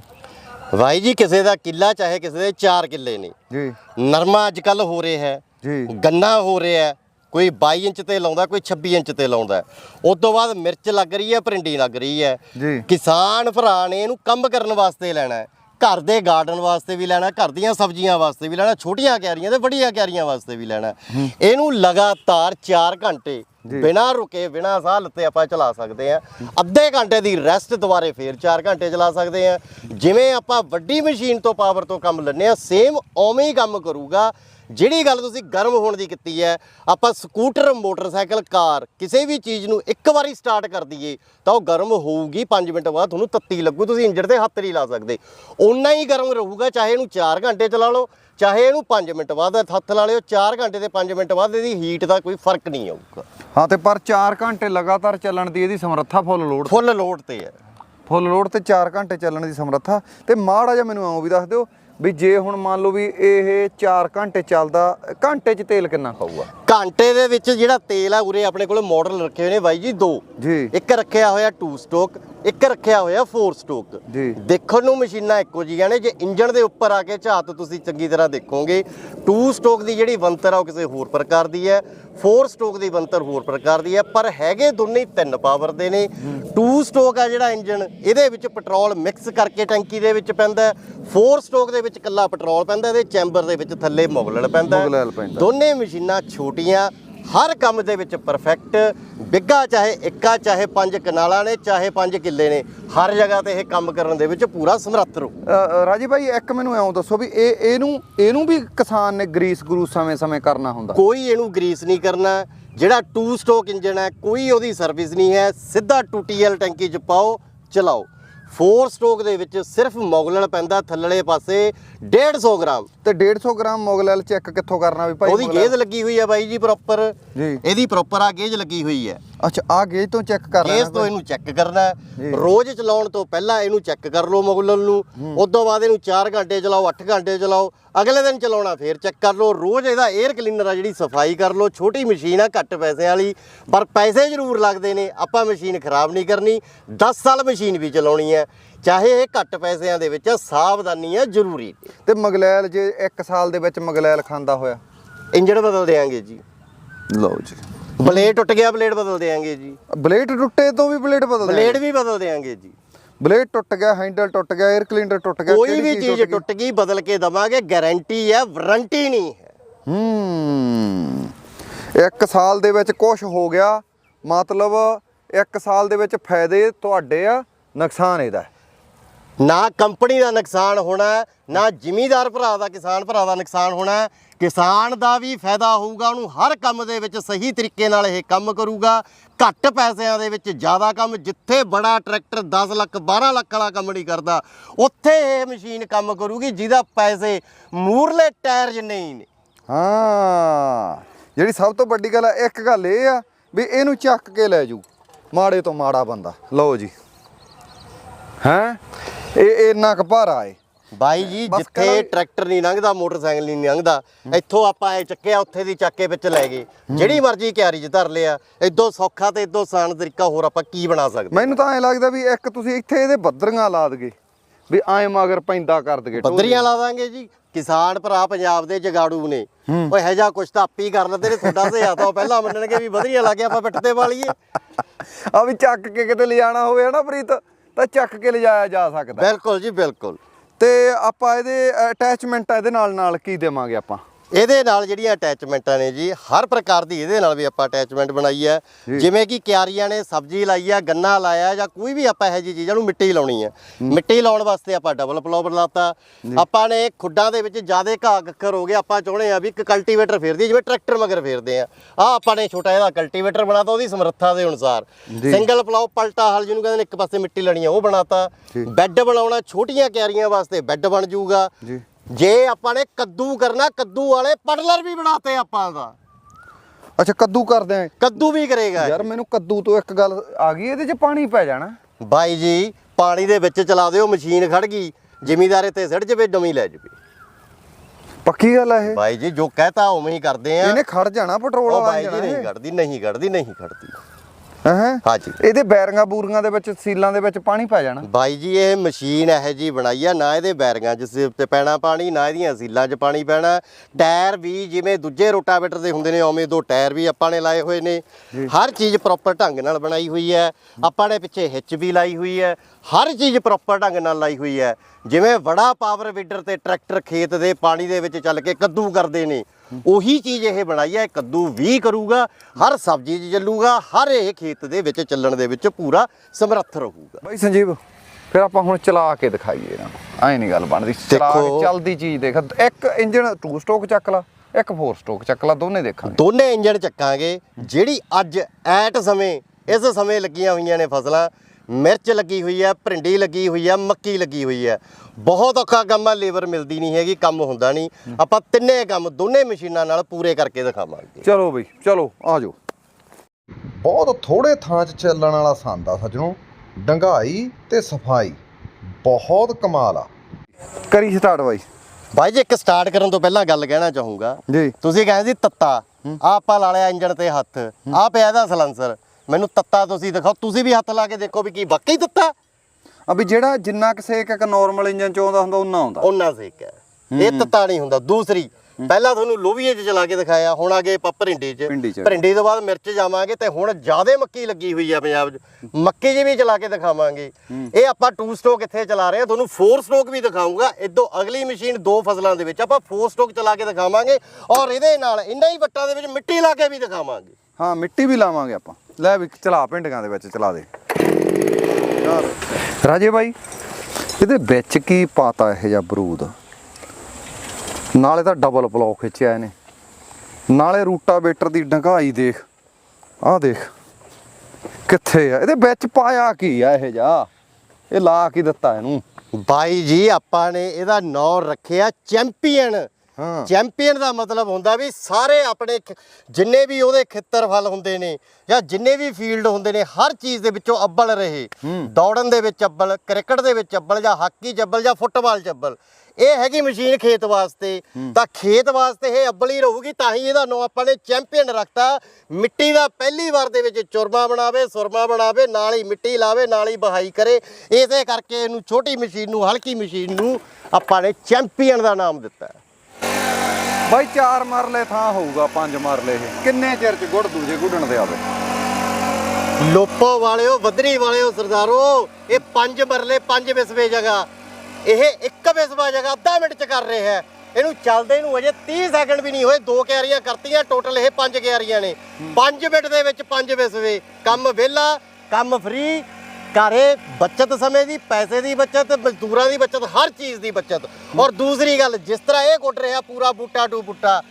ਭਾਈ ਜੀ ਕਿਸੇ ਦਾ ਕਿੱਲਾ ਚਾਹੇ ਕਿਸੇ ਦੇ 4 ਕਿੱਲੇ ਨੇ। ਜੀ। ਨਰਮਾ ਅੱਜ ਕੱਲ ਹੋ ਰਿਹਾ ਹੈ। ਜੀ। ਗੰਨਾ ਹੋ ਰਿਹਾ ਹੈ। ਕੋਈ 22 ਇੰਚ ਤੇ ਲਾਉਂਦਾ ਕੋਈ 26 ਇੰਚ ਤੇ ਲਾਉਂਦਾ। ਉਸ ਤੋਂ ਬਾਅਦ ਮਿਰਚ ਲੱਗ ਰਹੀ ਹੈ ਭਰਿੰਡੀ ਲੱਗ ਰਹੀ ਹੈ। ਕਿਸਾਨ ਭਰਾ ਨੇ ਇਹਨੂੰ ਕੰਮ ਕਰਨ ਵਾਸਤੇ ਲੈਣਾ ਹੈ। ਘਰ ਦੇ ਗਾਰਡਨ ਵਾਸਤੇ ਵੀ ਲੈਣਾ ਘਰ ਦੀਆਂ ਸਬਜ਼ੀਆਂ ਵਾਸਤੇ ਵੀ ਲੈਣਾ ਛੋਟੀਆਂ ਕਿਆਰੀਆਂ ਤੇ ਵੱਡੀਆਂ ਕਿਆਰੀਆਂ ਵਾਸਤੇ ਵੀ ਲੈਣਾ। ਇਹਨੂੰ ਲਗਾਤਾਰ 4 ਘੰਟੇ ਬਿਨਾਂ ਰੁਕੇ, ਬਿਨਾਂ ਸਾਹ ਲਿੱਤੇ ਆਪਾਂ ਚਲਾ ਸਕਦੇ ਆ ਅੱਧੇ ਘੰਟੇ ਦੀ ਰੈਸਟ ਦੁਬਾਰੇ ਫੇਰ 4 ਘੰਟੇ ਚਲਾ ਸਕਦੇ ਆ ਜਿਵੇਂ ਆਪਾਂ ਵੱਡੀ ਮਸ਼ੀਨ ਤੋਂ ਪਾਵਰ ਤੋਂ ਕੰਮ ਲੈਂਦੇ ਆ ਸੇਮ ਉਵੇਂ ਹੀ ਕੰਮ ਕਰੂਗਾ। ਜਿਹੜੀ ਗੱਲ ਤੁਸੀਂ ਗਰਮ ਹੋਣ ਦੀ ਕੀਤੀ ਹੈ, ਆਪਾਂ ਸਕੂਟਰ ਮੋਟਰਸਾਈਕਲ ਕਾਰ ਕਿਸੇ ਵੀ ਚੀਜ਼ ਨੂੰ ਇੱਕ ਵਾਰੀ ਸਟਾਰਟ ਕਰ ਦਈਏ, ਤਾਂ ਉਹ ਗਰਮ ਹੋਊਗੀ 5 ਮਿੰਟ ਬਾਅਦ ਤੁਹਾਨੂੰ ਤੱਤੀ ਲੱਗੂ, ਤੁਸੀਂ ਇੰਜਣ ਤੇ ਹੱਥ ਨਹੀਂ ਲਾ ਸਕਦੇ। ਓਨਾ ਹੀ ਗਰਮ ਰਹੂਗਾ, ਚਾਹੇ ਇਹਨੂੰ 4 ਘੰਟੇ ਚਲਾ ਲਓ ਚਾਹੇ ਇਹਨੂੰ 5 ਮਿੰਟ ਬਾਅਦ ਹੱਥ ਲਾ ਲਿਓ 4 ਘੰਟੇ ਤੇ 5 ਮਿੰਟ ਬਾਅਦ ਇਹਦੀ ਹੀਟ ਦਾ ਕੋਈ ਫ਼ਰਕ ਨਹੀਂ ਆਊਗਾ। ਹਾਂ ਤੇ ਪਰ 4 ਘੰਟੇ ਲਗਾਤਾਰ ਚੱਲਣ ਦੀ ਇਹਦੀ ਸਮਰੱਥਾ ਫੁੱਲ ਲੋਡ ਫੁੱਲ ਲੋਡ ਤੇ ਹੈ। ਫੁੱਲ ਲੋਡ ਤੇ 4 ਘੰਟੇ ਚੱਲਣ ਦੀ ਸਮਰੱਥਾ। ਤੇ ਮਾੜਾ ਜਿਹਾ ਮੈਨੂੰ ਐਂ ਵੀ ਦੱਸ ਦਿਓ ਵੀ ਜੇ ਹੁਣ ਮੰਨ ਲਓ ਵੀ ਇਹ 4 ਘੰਟੇ ਚੱਲਦਾ ਘੰਟੇ 'ਚ ਤੇਲ ਕਿੰਨਾ ਖਾਊਗਾ? ਘੰਟੇ ਦੇ ਵਿੱਚ ਜਿਹੜਾ ਤੇਲ ਆ ਉਰੇ ਆਪਣੇ ਕੋਲ ਮਾਡਲ ਰੱਖੇ ਹੋਏ ਨੇ ਬਾਈ ਜੀ ਦੋ। ਜੀ। ਇੱਕ ਰੱਖਿਆ ਹੋਇਆ 2 ਸਟੋਕ ਇੱਕ ਰੱਖਿਆ ਹੋਇਆ 4 ਸਟੋਕ ਜੀ। ਦੇਖਣ ਨੂੰ ਮਸ਼ੀਨਾਂ ਇੱਕੋ ਜਿਹੀਆਂ ਨੇ ਜੇ ਇੰਜਣ ਦੇ ਉੱਪਰ ਆ ਕੇ ਝਾਤ ਤੁਸੀਂ ਚੰਗੀ ਤਰ੍ਹਾਂ ਦੇਖੋਗੇ 2 ਸਟੋਕ ਦੀ ਜਿਹੜੀ ਬੰਤਰ ਆ ਉਹ ਕਿਸੇ ਹੋਰ ਪ੍ਰਕਾਰ ਦੀ ਹੈ 4 ਸਟੋਕ ਦੀ ਬੰਤਰ ਹੋਰ ਪ੍ਰਕਾਰ ਦੀ ਹੈ ਪਰ ਹੈਗੇ ਦੋਨੇ ਤਿੰਨ ਪਾਵਰ ਦੇ ਨੇ 2 ਸਟੋਕ ਆ ਜਿਹੜਾ ਇੰਜਣ ਇਹਦੇ ਵਿੱਚ ਪੈਟਰੋਲ ਮਿਕਸ ਕਰਕੇ ਟੈਂਕੀ ਦੇ ਵਿੱਚ ਪੈਂਦਾ 4 ਸਟੋਕ ਦੇ ਵਿੱਚ ਕੱਲਾ ਪੈਟਰੋਲ ਪੈਂਦਾ ਇਹਦੇ ਚੈਂਬਰ ਦੇ ਵਿੱਚ ਥੱਲੇ। ਮੁਗਲਲ ਪੈਂਦਾ। ਦੋਨੇ ਮਸ਼ੀਨਾਂ ਛੋਟੀਆਂ ਹਰ ਕੰਮ ਦੇ ਵਿੱਚ ਪਰਫੈਕਟ ਬਿੱਗਾ ਚਾਹੇ ਇੱਕਾ ਚਾਹੇ ਪੰਜ ਕਨਾਲਾਂ ਨੇ ਚਾਹੇ ਪੰਜ ਕਿੱਲੇ ਨੇ ਹਰ ਜਗ੍ਹਾ ਤੇ ਇਹ ਕੰਮ ਕਰਨ ਦੇ ਵਿੱਚ ਪੂਰਾ ਸਮਰੱਥ ਅ, ਰਾਜੀ ਭਾਈ ਇੱਕ ਮੈਨੂੰ ਐਂ ਦੱਸੋ ਵੀ ਇਹ ਇਹਨੂੰ ਇਹਨੂੰ ਵੀ ਕਿਸਾਨ ਨੇ ਗਰੀਸ ਗਰੂ ਸਮੇਂ-ਸਮੇਂ ਕਰਨਾ ਹੁੰਦਾ? ਕੋਈ ਇਹਨੂੰ ਗਰੀਸ ਨਹੀਂ ਕਰਨਾ। ਜਿਹੜਾ 2 ਸਟੋਕ ਇੰਜਨ ਹੈ ਕੋਈ ਉਹਦੀ ਸਰਵਿਸ ਨਹੀਂ ਹੈ। ਸਿੱਧਾ ਟੂਟੀਐਲ ਟੈਂਕੀ 'ਚ ਪਾਓ ਚਲਾਓ। 4 ਸਟੋਕ ਦੇ ਵਿੱਚ ਸਿਰਫ ਮੌਗਲਲ ਪੈਂਦਾ ਥੱਲੜੇ ਪਾਸੇ 150 ਗ੍ਰਾਮ ਤੇ 150 ਗ੍ਰਾਮ ਮੁਗਲਲ ਚੈੱਕ ਕਿੱਥੋਂ ਕਰਨਾ ਵੀ ਭਾਈ ਉਹਦੀ? ਗੇਜ ਲੱਗੀ ਹੋਈ ਹੈ ਬਾਈ ਜੀ ਪ੍ਰੋਪਰ ਜੀ। ਇਹਦੀ ਪ੍ਰੋਪਰ ਆ ਗੇਜ ਲੱਗੀ ਹੋਈ ਹੈ ਅੱਛਾ ਆ ਗੇਜ ਤੋਂ ਚੈੱਕ ਕਰਨਾ ਇਸ ਤੋਂ ਇਹਨੂੰ ਚੈੱਕ ਕਰਨਾ ਹੈ। ਰੋਜ਼ ਚਲਾਉਣ ਤੋਂ ਪਹਿਲਾਂ ਇਹਨੂੰ ਚੈੱਕ ਕਰ ਲਓ ਮੁਗਲਲ ਨੂੰ। ਉਸ ਤੋਂ ਬਾਅਦ ਇਹਨੂੰ 4 ਘੰਟੇ ਚਲਾਓ 8 ਘੰਟੇ ਚਲਾਓ। ਅਗਲੇ ਦਿਨ ਚਲਾਉਣਾ ਫੇਰ ਚੈੱਕ ਕਰ ਲਓ। ਰੋਜ਼ ਇਹਦਾ 에ਅਰ ਕਲੀਨਰ ਆ ਜਿਹੜੀ ਸਫ਼ਾਈ ਕਰ ਲਓ। ਛੋਟੀ ਮਸ਼ੀਨ ਆ ਘੱਟ ਪੈਸੇ ਵਾਲੀ ਪਰ ਪੈਸੇ ਜ਼ਰੂਰ ਲੱਗਦੇ ਨੇ। ਆਪਾਂ ਮਸ਼ੀਨ ਖਰਾਬ ਨਹੀਂ ਕਰਨੀ। 10 ਸਾਲ ਮਸ਼ੀਨ ਵੀ ਚਲਾਉਣੀ ਹੈ। ਚਾਹੇ ਇਹ ਘੱਟ ਪੈਸਿਆਂ ਦੇ ਵਿੱਚ ਆ, ਸਾਵਧਾਨੀ ਹੈ ਜ਼ਰੂਰੀ ਤੇ ਮਗਲੈਲ ਜੇ 1 ਸਾਲ ਦੇ ਵਿੱਚ ਮਗਲੈਲ ਖਾਂਦਾ ਹੋਇਆ? ਇੰਜਣ ਬਦਲ ਦੇਾਂਗੇ ਜੀ। ਲਓ ਜੀ। ਬਲੇਡ ਟੁੱਟ ਗਿਆ ਬਲੇਡ ਬਦਲ ਦੇਾਂਗੇ ਜੀ ਬਲੇਡ ਟੁੱਟੇ ਤੋਂ ਵੀ ਬਲੇਡ ਬਦਲ ਦਿਆਂਗੇ। ਬਲੇਡ ਵੀ ਬਦਲ ਦੇਾਂਗੇ ਜੀ ਬਲੇਡ ਟੁੱਟ ਗਿਆ ਹੈਂਡਲ ਟੁੱਟ ਗਿਆ 에ਅਰ ਕਲੀਨਰ ਟੁੱਟ ਗਿਆ ਕੋਈ ਵੀ ਚੀਜ਼? ਟੁੱਟ ਗਈ ਬਦਲ ਕੇ ਦਵਾਂਗੇ ਗਾਰੰਟੀ ਹੈ ਵਾਰੰਟੀ ਨਹੀਂ ਹੈ ਹੂੰ ਇੱਕ ਸਾਲ ਦੇ ਵਿੱਚ ਕੁਝ ਹੋ ਗਿਆ ਮਤਲਬ ਇੱਕ ਸਾਲ ਦੇ ਵਿੱਚ ਫਾਇਦੇ ਤੁਹਾਡੇ ਆ ਨੁਕਸਾਨ ਇਹਦਾ। ਨਾ ਕੰਪਨੀ ਦਾ ਨੁਕਸਾਨ ਹੋਣਾ ਨਾ ਜ਼ਿਮੀਦਾਰ ਭਰਾ ਦਾ ਕਿਸਾਨ ਭਰਾ ਦਾ ਨੁਕਸਾਨ ਹੋਣਾ। ਕਿਸਾਨ ਦਾ ਵੀ ਫਾਇਦਾ ਹੋਊਗਾ ਉਹਨੂੰ ਹਰ ਕੰਮ ਦੇ ਵਿੱਚ ਸਹੀ ਤਰੀਕੇ ਨਾਲ ਇਹ ਕੰਮ ਕਰੂਗਾ। ਘੱਟ ਪੈਸਿਆਂ ਦੇ ਵਿੱਚ ਜ਼ਿਆਦਾ ਕੰਮ ਜਿੱਥੇ ਬੜਾ ਟਰੈਕਟਰ 10 ਲੱਖ 12 ਲੱਖ ਵਾਲਾ ਕੰਮ ਨਹੀਂ ਕਰਦਾ ਉੱਥੇ ਇਹ ਮਸ਼ੀਨ ਕੰਮ ਕਰੂਗੀ ਜਿਹਦਾ ਪੈਸੇ ਮੂਰਲੇ ਟਾਇਰ ਜਿੰਨੇ ਹੀ ਨੇ। ਹਾਂ ਜਿਹੜੀ ਸਭ ਤੋਂ ਵੱਡੀ ਗੱਲ ਹੈ ਇੱਕ ਗੱਲ ਇਹ ਆ ਵੀ ਇਹਨੂੰ ਚੱਕ ਕੇ ਲੈ ਜੂ ਮਾੜੇ ਤੋਂ ਮਾੜਾ ਬੰਦਾ। ਲਓ ਜੀ। ਹੈਂ? ਇਹ ਇੰਨਾ ਕੁ ਭਾਰਾ ਏ। ਬਾਈ ਜੀ ਬਸ ਜਿੱਥੇ ਟਰੈਕਟਰ ਨਹੀਂ ਲੰਘਦਾ ਮੋਟਰਸਾਈਕਲ ਨਹੀਂ ਲੰਘਦਾ ਇੱਥੋਂ ਆਪਾਂ ਇਹ ਚੱਕਿਆ ਉੱਥੇ ਦੀ ਚੱਕ ਕੇ ਵਿੱਚ ਲੈ ਗਏ। ਜਿਹੜੀ ਮਰਜ਼ੀ ਕਿਆਰੀ 'ਚ ਧਰ ਲਿਆ ਇਦੋਂ ਸੌਖਾ ਤੇ ਇਦੋਂ ਆਸਾਨ ਤਰੀਕਾ ਹੋਰ ਆਪਾਂ ਕੀ ਬਣਾ ਸਕਦੇ ਮੈਨੂੰ ਤਾਂ ਐ ਲੱਗਦਾ ਵੀ ਇੱਕ ਤੁਸੀਂ ਇੱਥੇ ਇਹਦੇ ਬੱਦਰੀਆਂ ਲਾ ਦਗੇ ਵੀ ਐਂ ਮਗਰ ਪੈਂਦਾ ਕਰ ਦਗੇ ਬੱਦਰੀਆਂ ਲਾ ਦਾਂਗੇ ਜੀ। ਕਿਸਾਨ ਭਰਾ ਪੰਜਾਬ ਦੇ ਜਗਾੜੂ ਨੇ। ਓਏ ਹੈ ਜਾ ਕੁਛ ਤਾਂ ਆਪੀ ਕਰ ਲੈਂਦੇ ਨੇ ਤੁਹਾਡਾ ਸੇ ਤਾਂ ਉਹ ਪਹਿਲਾਂ ਮੰਨਣਗੇ ਵੀ ਵਧੀਆ ਲੱਗੇ ਆਪਾਂ ਪਿੱਠ ਤੇ ਵਾਲੀਏ ਆ ਵੀ ਚੱਕ ਕੇ ਕਿਤੇ ਲਿਜਾਣਾ ਹੋਵੇ ਨਾ ਪ੍ਰੀਤ ਤਾਂ ਚੱਕ ਕੇ ਲਿਜਾਇਆ ਜਾ ਸਕਦਾ। ਬਿਲਕੁਲ ਜੀ ਬਿਲਕੁਲ। ਤੇ ਆਪਾਂ ਇਹਦੇ ਅਟੈਚਮੈਂਟ ਇਹਦੇ ਨਾਲ ਨਾਲ ਕੀ ਦੇਵਾਂਗੇ ਆਪਾਂ? ਇਹਦੇ ਨਾਲ ਜਿਹੜੀਆਂ ਅਟੈਚਮੈਂਟਾਂ ਨੇ ਜੀ ਹਰ ਪ੍ਰਕਾਰ ਦੀ ਇਹਦੇ ਨਾਲ ਵੀ ਆਪਾਂ ਅਟੈਚਮੈਂਟ ਬਣਾਈ ਹੈ। ਜਿਵੇਂ ਕਿ ਕਿਆਰੀਆਂ ਨੇ ਸਬਜ਼ੀ ਲਾਈ ਆ ਗੰਨਾ ਲਾਇਆ ਜਾਂ ਕੋਈ ਵੀ ਆਪਾਂ ਇਹੋ ਜਿਹੀ ਚੀਜ਼ਾਂ ਨੂੰ ਮਿੱਟੀ ਲਾਉਣੀ ਹੈ। ਮਿੱਟੀ ਲਾਉਣ ਵਾਸਤੇ ਆਪਾਂ ਡਬਲ ਪਲੋ ਬਣਾਤਾ। ਆਪਾਂ ਨੇ ਖੁੱਡਾਂ ਦੇ ਵਿੱਚ ਜਿਆਦੇ ਘਾਹ ਕੱਖਰ ਹੋ ਗਿਆ ਆਪਾਂ ਚਾਹੁੰਦੇ ਆ ਵੀ ਇੱਕ ਕਲਟੀਵੇਟਰ ਫੇਰਦੀ ਜਿਵੇਂ ਟਰੈਕਟਰ ਮਗਰ ਫੇਰਦੇ ਆ। ਆ ਆਪਾਂ ਨੇ ਛੋਟਾ ਇਹਦਾ ਕਲਟੀਵੇਟਰ ਬਣਾਤਾ ਉਹਦੀ ਸਮਰੱਥਾ ਦੇ ਅਨੁਸਾਰ। ਜੀ। ਸਿੰਗਲ ਪਲਾਉ ਪਲਟਾ ਹਲ ਜਿਹਨੂੰ ਕਹਿੰਦੇ ਨੇ ਇੱਕ ਪਾਸੇ ਮਿੱਟੀ ਲਾਣੀ ਆ ਉਹ ਬਣਾਤਾ। ਜੀ। ਬੈੱਡ ਬਣਾਉਣਾ ਛੋਟੀਆਂ ਕਿਆਰੀਆਂ ਵਾਸਤੇ ਬੈੱਡ ਬਣ ਜਾਊਗਾ। ਜੀ ਆਪਾਂ ਨੇ ਕੱਦੂ ਕਰਨਾ ਕੱਦੂ ਵਾਲੇ ਪਟਲਰ ਵੀ ਬਣਾਤੇ ਆਪਾਂ ਦਾ। ਅੱਛਾ ਕੱਦੂ ਕਰਦੇ ਆ। ਕੱਦੂ ਵੀ ਕਰੇਗਾ ਯਾਰ ਮੈਨੂੰ ਕੱਦੂ ਤੋਂ ਇੱਕ ਗੱਲ ਆ ਗਈ ਇਹਦੇ 'ਚ ਪਾਣੀ ਪੈ ਜਾਣਾ। ਬਾਈ ਜੀ ਪਾਣੀ ਦੇ ਵਿੱਚ ਚਲਾ ਦਿਓ ਮਸ਼ੀਨ ਖੜ ਗਈ। ਜ਼ਿਮੀਦਾਰੇ ਤੇ ਸੜ ਜਵੇ ਡਮੀ ਲੈ ਜਵੇ। ਪੱਕੀ ਗੱਲ ਆ ਇਹ? ਬਾਈ ਜੀ ਜੋ ਕਹਤਾ ਉਵੇਂ ਹੀ ਕਰਦੇ ਆ। ਇਹਨੇ ਖੜ ਜਾਣਾ ਪੈਟਰੋਲ ਵਾਲਾ ਬਾਈ ਜੀ ਨਹੀਂ ਖੜਦੀ ਨਹੀਂ ਖੜਦੀ ਨਹੀਂ ਖੜਦੀ। ਹੈ? ਹਾਂਜੀ। ਇਹਦੇ ਬੈਰੀਆਂ ਬੂਰੀਆਂ ਦੇ ਵਿੱਚ ਸੀਲਾਂ ਦੇ ਵਿੱਚ ਪਾਣੀ ਪੈ ਜਾਣਾ। ਬਾਈ ਜੀ ਇਹ ਮਸ਼ੀਨ ਇਹੋ ਜੀ ਬਣਾਈ ਆ ਨਾ ਇਹਦੇ ਬੈਰੀਆਂ 'ਚ ਤੇ ਪੈਣਾ ਪਾਣੀ ਨਾ ਇਹਦੀਆਂ ਸੀਲਾਂ 'ਚ ਪਾਣੀ ਪੈਣਾ। ਟਾਇਰ ਵੀ ਜਿਵੇਂ ਦੂਜੇ ਰੋਟਾਵੇਟਰ ਦੇ ਹੁੰਦੇ ਨੇ ਉਵੇਂ ਦੋ ਟਾਇਰ ਵੀ ਆਪਾਂ ਨੇ ਲਾਏ ਹੋਏ ਨੇ। ਹਰ ਚੀਜ਼ ਪ੍ਰੋਪਰ ਢੰਗ ਨਾਲ ਬਣਾਈ ਹੋਈ ਹੈ। ਆਪਾਂ ਨੇ ਪਿੱਛੇ ਹਿੱਚ ਵੀ ਲਾਈ ਹੋਈ ਹੈ। ਹਰ ਚੀਜ਼ ਪ੍ਰੋਪਰ ਢੰਗ ਨਾਲ ਲਾਈ ਹੋਈ ਹੈ। ਜਿਵੇਂ ਬੜਾ ਪਾਵਰ ਵੀਡਰ ਤੇ ਟਰੈਕਟਰ ਖੇਤ ਦੇ ਪਾਣੀ ਦੇ ਵਿੱਚ ਚੱਲ ਕੇ ਕੱਦੂ ਕਰਦੇ ਨੇ। ਉਹੀ ਚੀਜ਼ ਇਹ ਬਣਾਈ ਹੈ ਕੱਦੂ ਵੀ ਕਰੂਗਾ ਹਰ ਸਬਜ਼ੀ 'ਚ ਚੱਲੂਗਾ ਹਰ ਇਹ ਖੇਤ ਦੇ ਵਿੱਚ ਚੱਲਣ ਦੇ ਵਿੱਚ ਪੂਰਾ ਸਮਰੱਥ ਰਹੂਗਾ। ਬਾਈ ਸੰਜੀਵ ਫਿਰ ਆਪਾਂ ਹੁਣ ਚਲਾ ਕੇ ਦਿਖਾਈਏ ਇਹਨਾਂ ਨੂੰ। ਐ ਨਹੀਂ ਗੱਲ ਬਣਦੀ। ਚਲਾ। ਕੇ ਚੱਲਦੀ ਚੀਜ਼ ਦੇਖ। ਇੱਕ ਇੰਜਨ ਟੂ ਸਟੋਕ ਚੱਕ ਲਾ ਇੱਕ ਫੋਰ ਸਟ੍ਰੋਕ ਚੱਕ ਲਾ ਦੋਨੇ ਦੇਖਾਂਗੇ। ਦੋਨੇ ਇੰਜਣ ਚੱਕਾਂਗੇ ਜਿਹੜੀ ਅੱਜ ਐਟ ਸਮੇਂ ਇਸ ਸਮੇਂ ਲੱਗੀਆਂ ਹੋਈਆਂ ਨੇ ਫਸਲਾਂ ਮਿਰਚ ਲੱਗੀ ਹੋਈ ਹੈ ਭਿੰਡੀ ਲੱਗੀ ਹੋਈ ਹੈ ਮੱਕੀ ਲੱਗੀ ਹੋਈ ਹੈ। ਬਹੁਤ ਔਖਾ ਕੰਮ ਆ ਲੇਬਰ ਮਿਲਦੀ ਨਹੀਂ ਹੈਗੀ ਕੰਮ ਹੁੰਦਾ ਨਹੀਂ। ਆਪਾਂ ਤਿੰਨੇ ਕੰਮ ਦੋਨੇ ਮਸ਼ੀਨਾਂ ਨਾਲ ਪੂਰੇ ਕਰਕੇ ਦਿਖਾਵਾਂਗੇ। ਚਲੋ ਬਈ ਚਲੋ ਆ ਜਾਓ। ਬਹੁਤ ਥੋੜੇ ਥਾਂ 'ਚ ਚੱਲਣ ਵਾਲਾ ਸੰਦ ਆ ਸੱਜਣੋ। ਡੰਗਾਈ ਤੇ ਸਫ਼ਾਈ ਬਹੁਤ ਕਮਾਲ ਆ। ਕਰੀ ਸਟਾਰਟ ਬਾਈ। ਬਾਈ ਜੀ ਇੱਕ ਸਟਾਰਟ ਕਰਨ ਤੋਂ ਪਹਿਲਾਂ ਗੱਲ ਕਹਿਣਾ ਚਾਹੂੰਗਾ। ਜੀ। ਤੁਸੀਂ ਕਹਿੰਦੇ ਸੀ ਤੱਤਾ ਆ ਆਪਾਂ ਲਾ ਲਿਆ ਇੰਜਣ ਤੇ ਹੱਥ ਆ ਪਿਆ ਇਹਦਾ ਸਲੈਂਸਰ। ਮੈਨੂੰ ਤੱਤਾ ਤੁਸੀਂ ਦਿਖਾਓ ਤੁਸੀਂ ਵੀ ਹੱਥ ਲਾ ਕੇ ਦੇਖੋ ਵੀ ਕੀ ਵਾਕਈ ਤੱਤਾ। ਅਭੀ ਜਿਹੜਾ ਜਿੰਨਾ ਕੁ ਸੇਕ ਇੱਕ ਨਾਰਮਲ ਇੰਜਨ ਚ ਆਉਂਦਾ ਹੁੰਦਾ ਉਹਨਾਂ ਆਉਂਦਾ। ਉਹਨਾਂ ਸੇਕ ਹੈ। ਇਹ ਤੱਤਾ ਨਹੀਂ ਹੁੰਦਾ। ਦੂਸਰੀ ਪਹਿਲਾਂ ਤੁਹਾਨੂੰ ਲੋਵੀਏ 'ਚ ਚਲਾ ਕੇ ਦਿਖਾਇਆ ਹੁਣ ਅੱਗੇ ਆਪਾਂ ਭਰਿੰਡੀ 'ਚ। ਭਰਿੰਡੀ ਤੋਂ ਬਾਅਦ ਮਿਰਚ ਜਾਵਾਂਗੇ ਤੇ ਹੁਣ ਜ਼ਿਆਦੇ ਮੱਕੀ ਲੱਗੀ ਹੋਈ ਆ ਪੰਜਾਬ 'ਚ। ਮੱਕੀ 'ਚ ਵੀ ਚਲਾ ਕੇ ਦਿਖਾਵਾਂਗੇ। ਇਹ ਆਪਾਂ 2 ਸਟੋਕ ਇੱਥੇ ਚਲਾ ਰਹੇ ਹਾਂ। ਤੁਹਾਨੂੰ 4 ਸਟੋਕ ਵੀ ਦਿਖਾਉਂਗਾ ਇਦੋਂ ਅਗਲੀ ਮਸ਼ੀਨ ਦੋ ਫਸਲਾਂ ਦੇ ਵਿੱਚ ਆਪਾਂ 4 ਸਟੋਕ ਚਲਾ ਕੇ ਦਿਖਾਵਾਂਗੇ। ਔਰ ਇਹਦੇ ਨਾਲ ਇਹਨਾਂ ਹੀ ਵੱਟਾਂ ਦੇ ਵਿੱਚ ਮਿੱਟੀ ਲਾ ਕੇ ਵੀ ਦਿਖਾਵਾਂਗੇ। ਹਾਂ ਮਿੱਟੀ ਵੀ ਲਾਵਾਂਗੇ ਆਪਾਂ। ਲੈ ਵੀ ਚਲਾ ਪਿੰਡੀਆਂ ਦੇ ਵਿੱਚ, ਚਲਾ ਦੇ। ਰਾਜੇ ਬਾਈ, ਇਹਦੇ ਵਿੱਚ ਕੀ ਪਾਤਾ ਇਹ ਜਿਹਾ ਬਰੂਦ? ਨਾਲੇ ਤਾਂ ਡਬਲ ਬਲੌਕ ਖਿੱਚਿਆ ਇਹਨੇ। ਨਾਲੇ ਰੂਟਾਵੇਟਰ ਦੀ ਡੰਗਾਈ ਦੇਖ। ਆਹ ਦੇਖ। ਕਿੱਥੇ ਆ? ਇਹਦੇ ਵਿੱਚ ਪਾਇਆ ਕੀ ਆ ਇਹ ਜਾ ਇਹ ਲਾ ਕੀ ਦਿੱਤਾ ਇਹਨੂੰ? ਬਾਈ ਜੀ, ਆਪਾਂ ਨੇ ਇਹਦਾ ਨਾਂ ਰੱਖਿਆ ਚੈਂਪੀਅਨ। ਹਾਂ। ਚੈਂਪੀਅਨ ਦਾ ਮਤਲਬ ਹੁੰਦਾ ਵੀ ਸਾਰੇ ਆਪਣੇ ਖ- ਜਿੰਨੇ ਵੀ ਉਹਦੇ ਖੇਤਰਫਲ ਹੁੰਦੇ ਨੇ ਜਾਂ ਜਿੰਨੇ ਵੀ ਫੀਲਡ ਹੁੰਦੇ ਨੇ ਹਰ ਚੀਜ਼ ਦੇ ਵਿੱਚੋਂ ਅੱਬਲ ਰਹੇ। ਦੌੜਨ ਦੇ ਵਿੱਚ ਅੱਬਲ ਕ੍ਰਿਕਟ ਦੇ ਵਿੱਚ ਅੱਬਲ ਜਾਂ ਹਾਕੀ 'ਚ ਜਾਂ ਫੁੱਟਬਾਲ 'ਚ ਇਹ ਹੈਗੀ ਮਸ਼ੀਨ ਖੇਤ ਵਾਸਤੇ। ਤਾਂ ਖੇਤ ਵਾਸਤੇ ਇਹ ਅੱਬਲ ਹੀ ਰਹੂਗੀ ਤਾਂ ਹੀ ਇਹਦਾ ਨਾਂ ਆਪਾਂ ਨੇ ਚੈਂਪੀਅਨ ਰੱਖਤਾ। ਮਿੱਟੀ ਦਾ ਪਹਿਲੀ ਵਾਰ ਦੇ ਵਿੱਚ ਚੁਰਮਾ ਬਣਾਵੇ ਸੁਰਮਾ ਬਣਾਵੇ ਨਾਲ ਹੀ ਮਿੱਟੀ ਲਾਵੇ ਨਾਲ ਹੀ ਬਹਾਈ ਕਰੇ। ਇਸੇ ਕਰਕੇ ਇਹਨੂੰ ਛੋਟੀ ਮਸ਼ੀਨ ਨੂੰ ਹਲਕੀ ਮਸ਼ੀਨ ਨੂੰ ਆਪਾਂ ਨੇ ਚੈਂਪੀਅਨ ਦਾ ਨਾਮ ਦਿੱਤਾ। ਹੈ ਬਾਈ ਚਾਰ ਮਰਲੇ ਥਾਂ ਹੋਊਗਾ ਪੰਜ ਮਰਲੇ ਇਹ। ਕਿੰਨੇ ਚਿਰ ਚ ਗੁੜ ਦੂਜੇ ਗੁੱਡਣ ਤੇ ਆਵੇ? ਲੋਪੋ ਵਾਲਿਓ ਬਦਰੀ ਵਾਲਿਓ ਸਰਦਾਰੋ ਇਹ ਪੰਜ ਮਰਲੇ ਪੰਜ ਵਿਸਵੇ ਜਗ੍ਹਾ। ਇਹ ਇੱਕ ਵਿਸਵਾ ਜਗ੍ਹਾ ਅੱਧਾ ਮਿੰਟ ਚ ਕਰ ਰਿਹਾ ਹੈ। ਇਹਨੂੰ ਚੱਲਦੇ ਨੂੰ ਅਜੇ 30 ਸੈਕਿੰਡ ਵੀ ਨਹੀਂ ਹੋਏ ਦੋ ਕਿਆਰੀਆਂ ਕਰਤੀਆਂ ਟੋਟਲ ਇਹ ਪੰਜ ਕਿਆਰੀਆਂ ਨੇ। 5 ਮਿੰਟ ਦੇ ਵਿੱਚ ਪੰਜ ਵਿਸਵੇ ਕੰਮ ਵਿਹਲਾ ਕੰਮ ਫ੍ਰੀ ਘਰੇ ਬਚਤ ਸਮੇਂ ਦੀ ਪੈਸੇ ਦੀ ਬਚਤ ਮਜ਼ਦੂਰਾਂ ਦੀ ਬਚਤ ਹਰ ਚੀਜ਼ ਦੀ ਬਚਤ। ਔਰ ਦੂਸਰੀ ਗੱਲ ਜਿਸ ਤਰ੍ਹਾਂ ਇਹ ਗੁੱਟ ਰਿਹਾ ਪੂਰਾ ਬੂਟਾ ਟੂ ਬੂਟਾ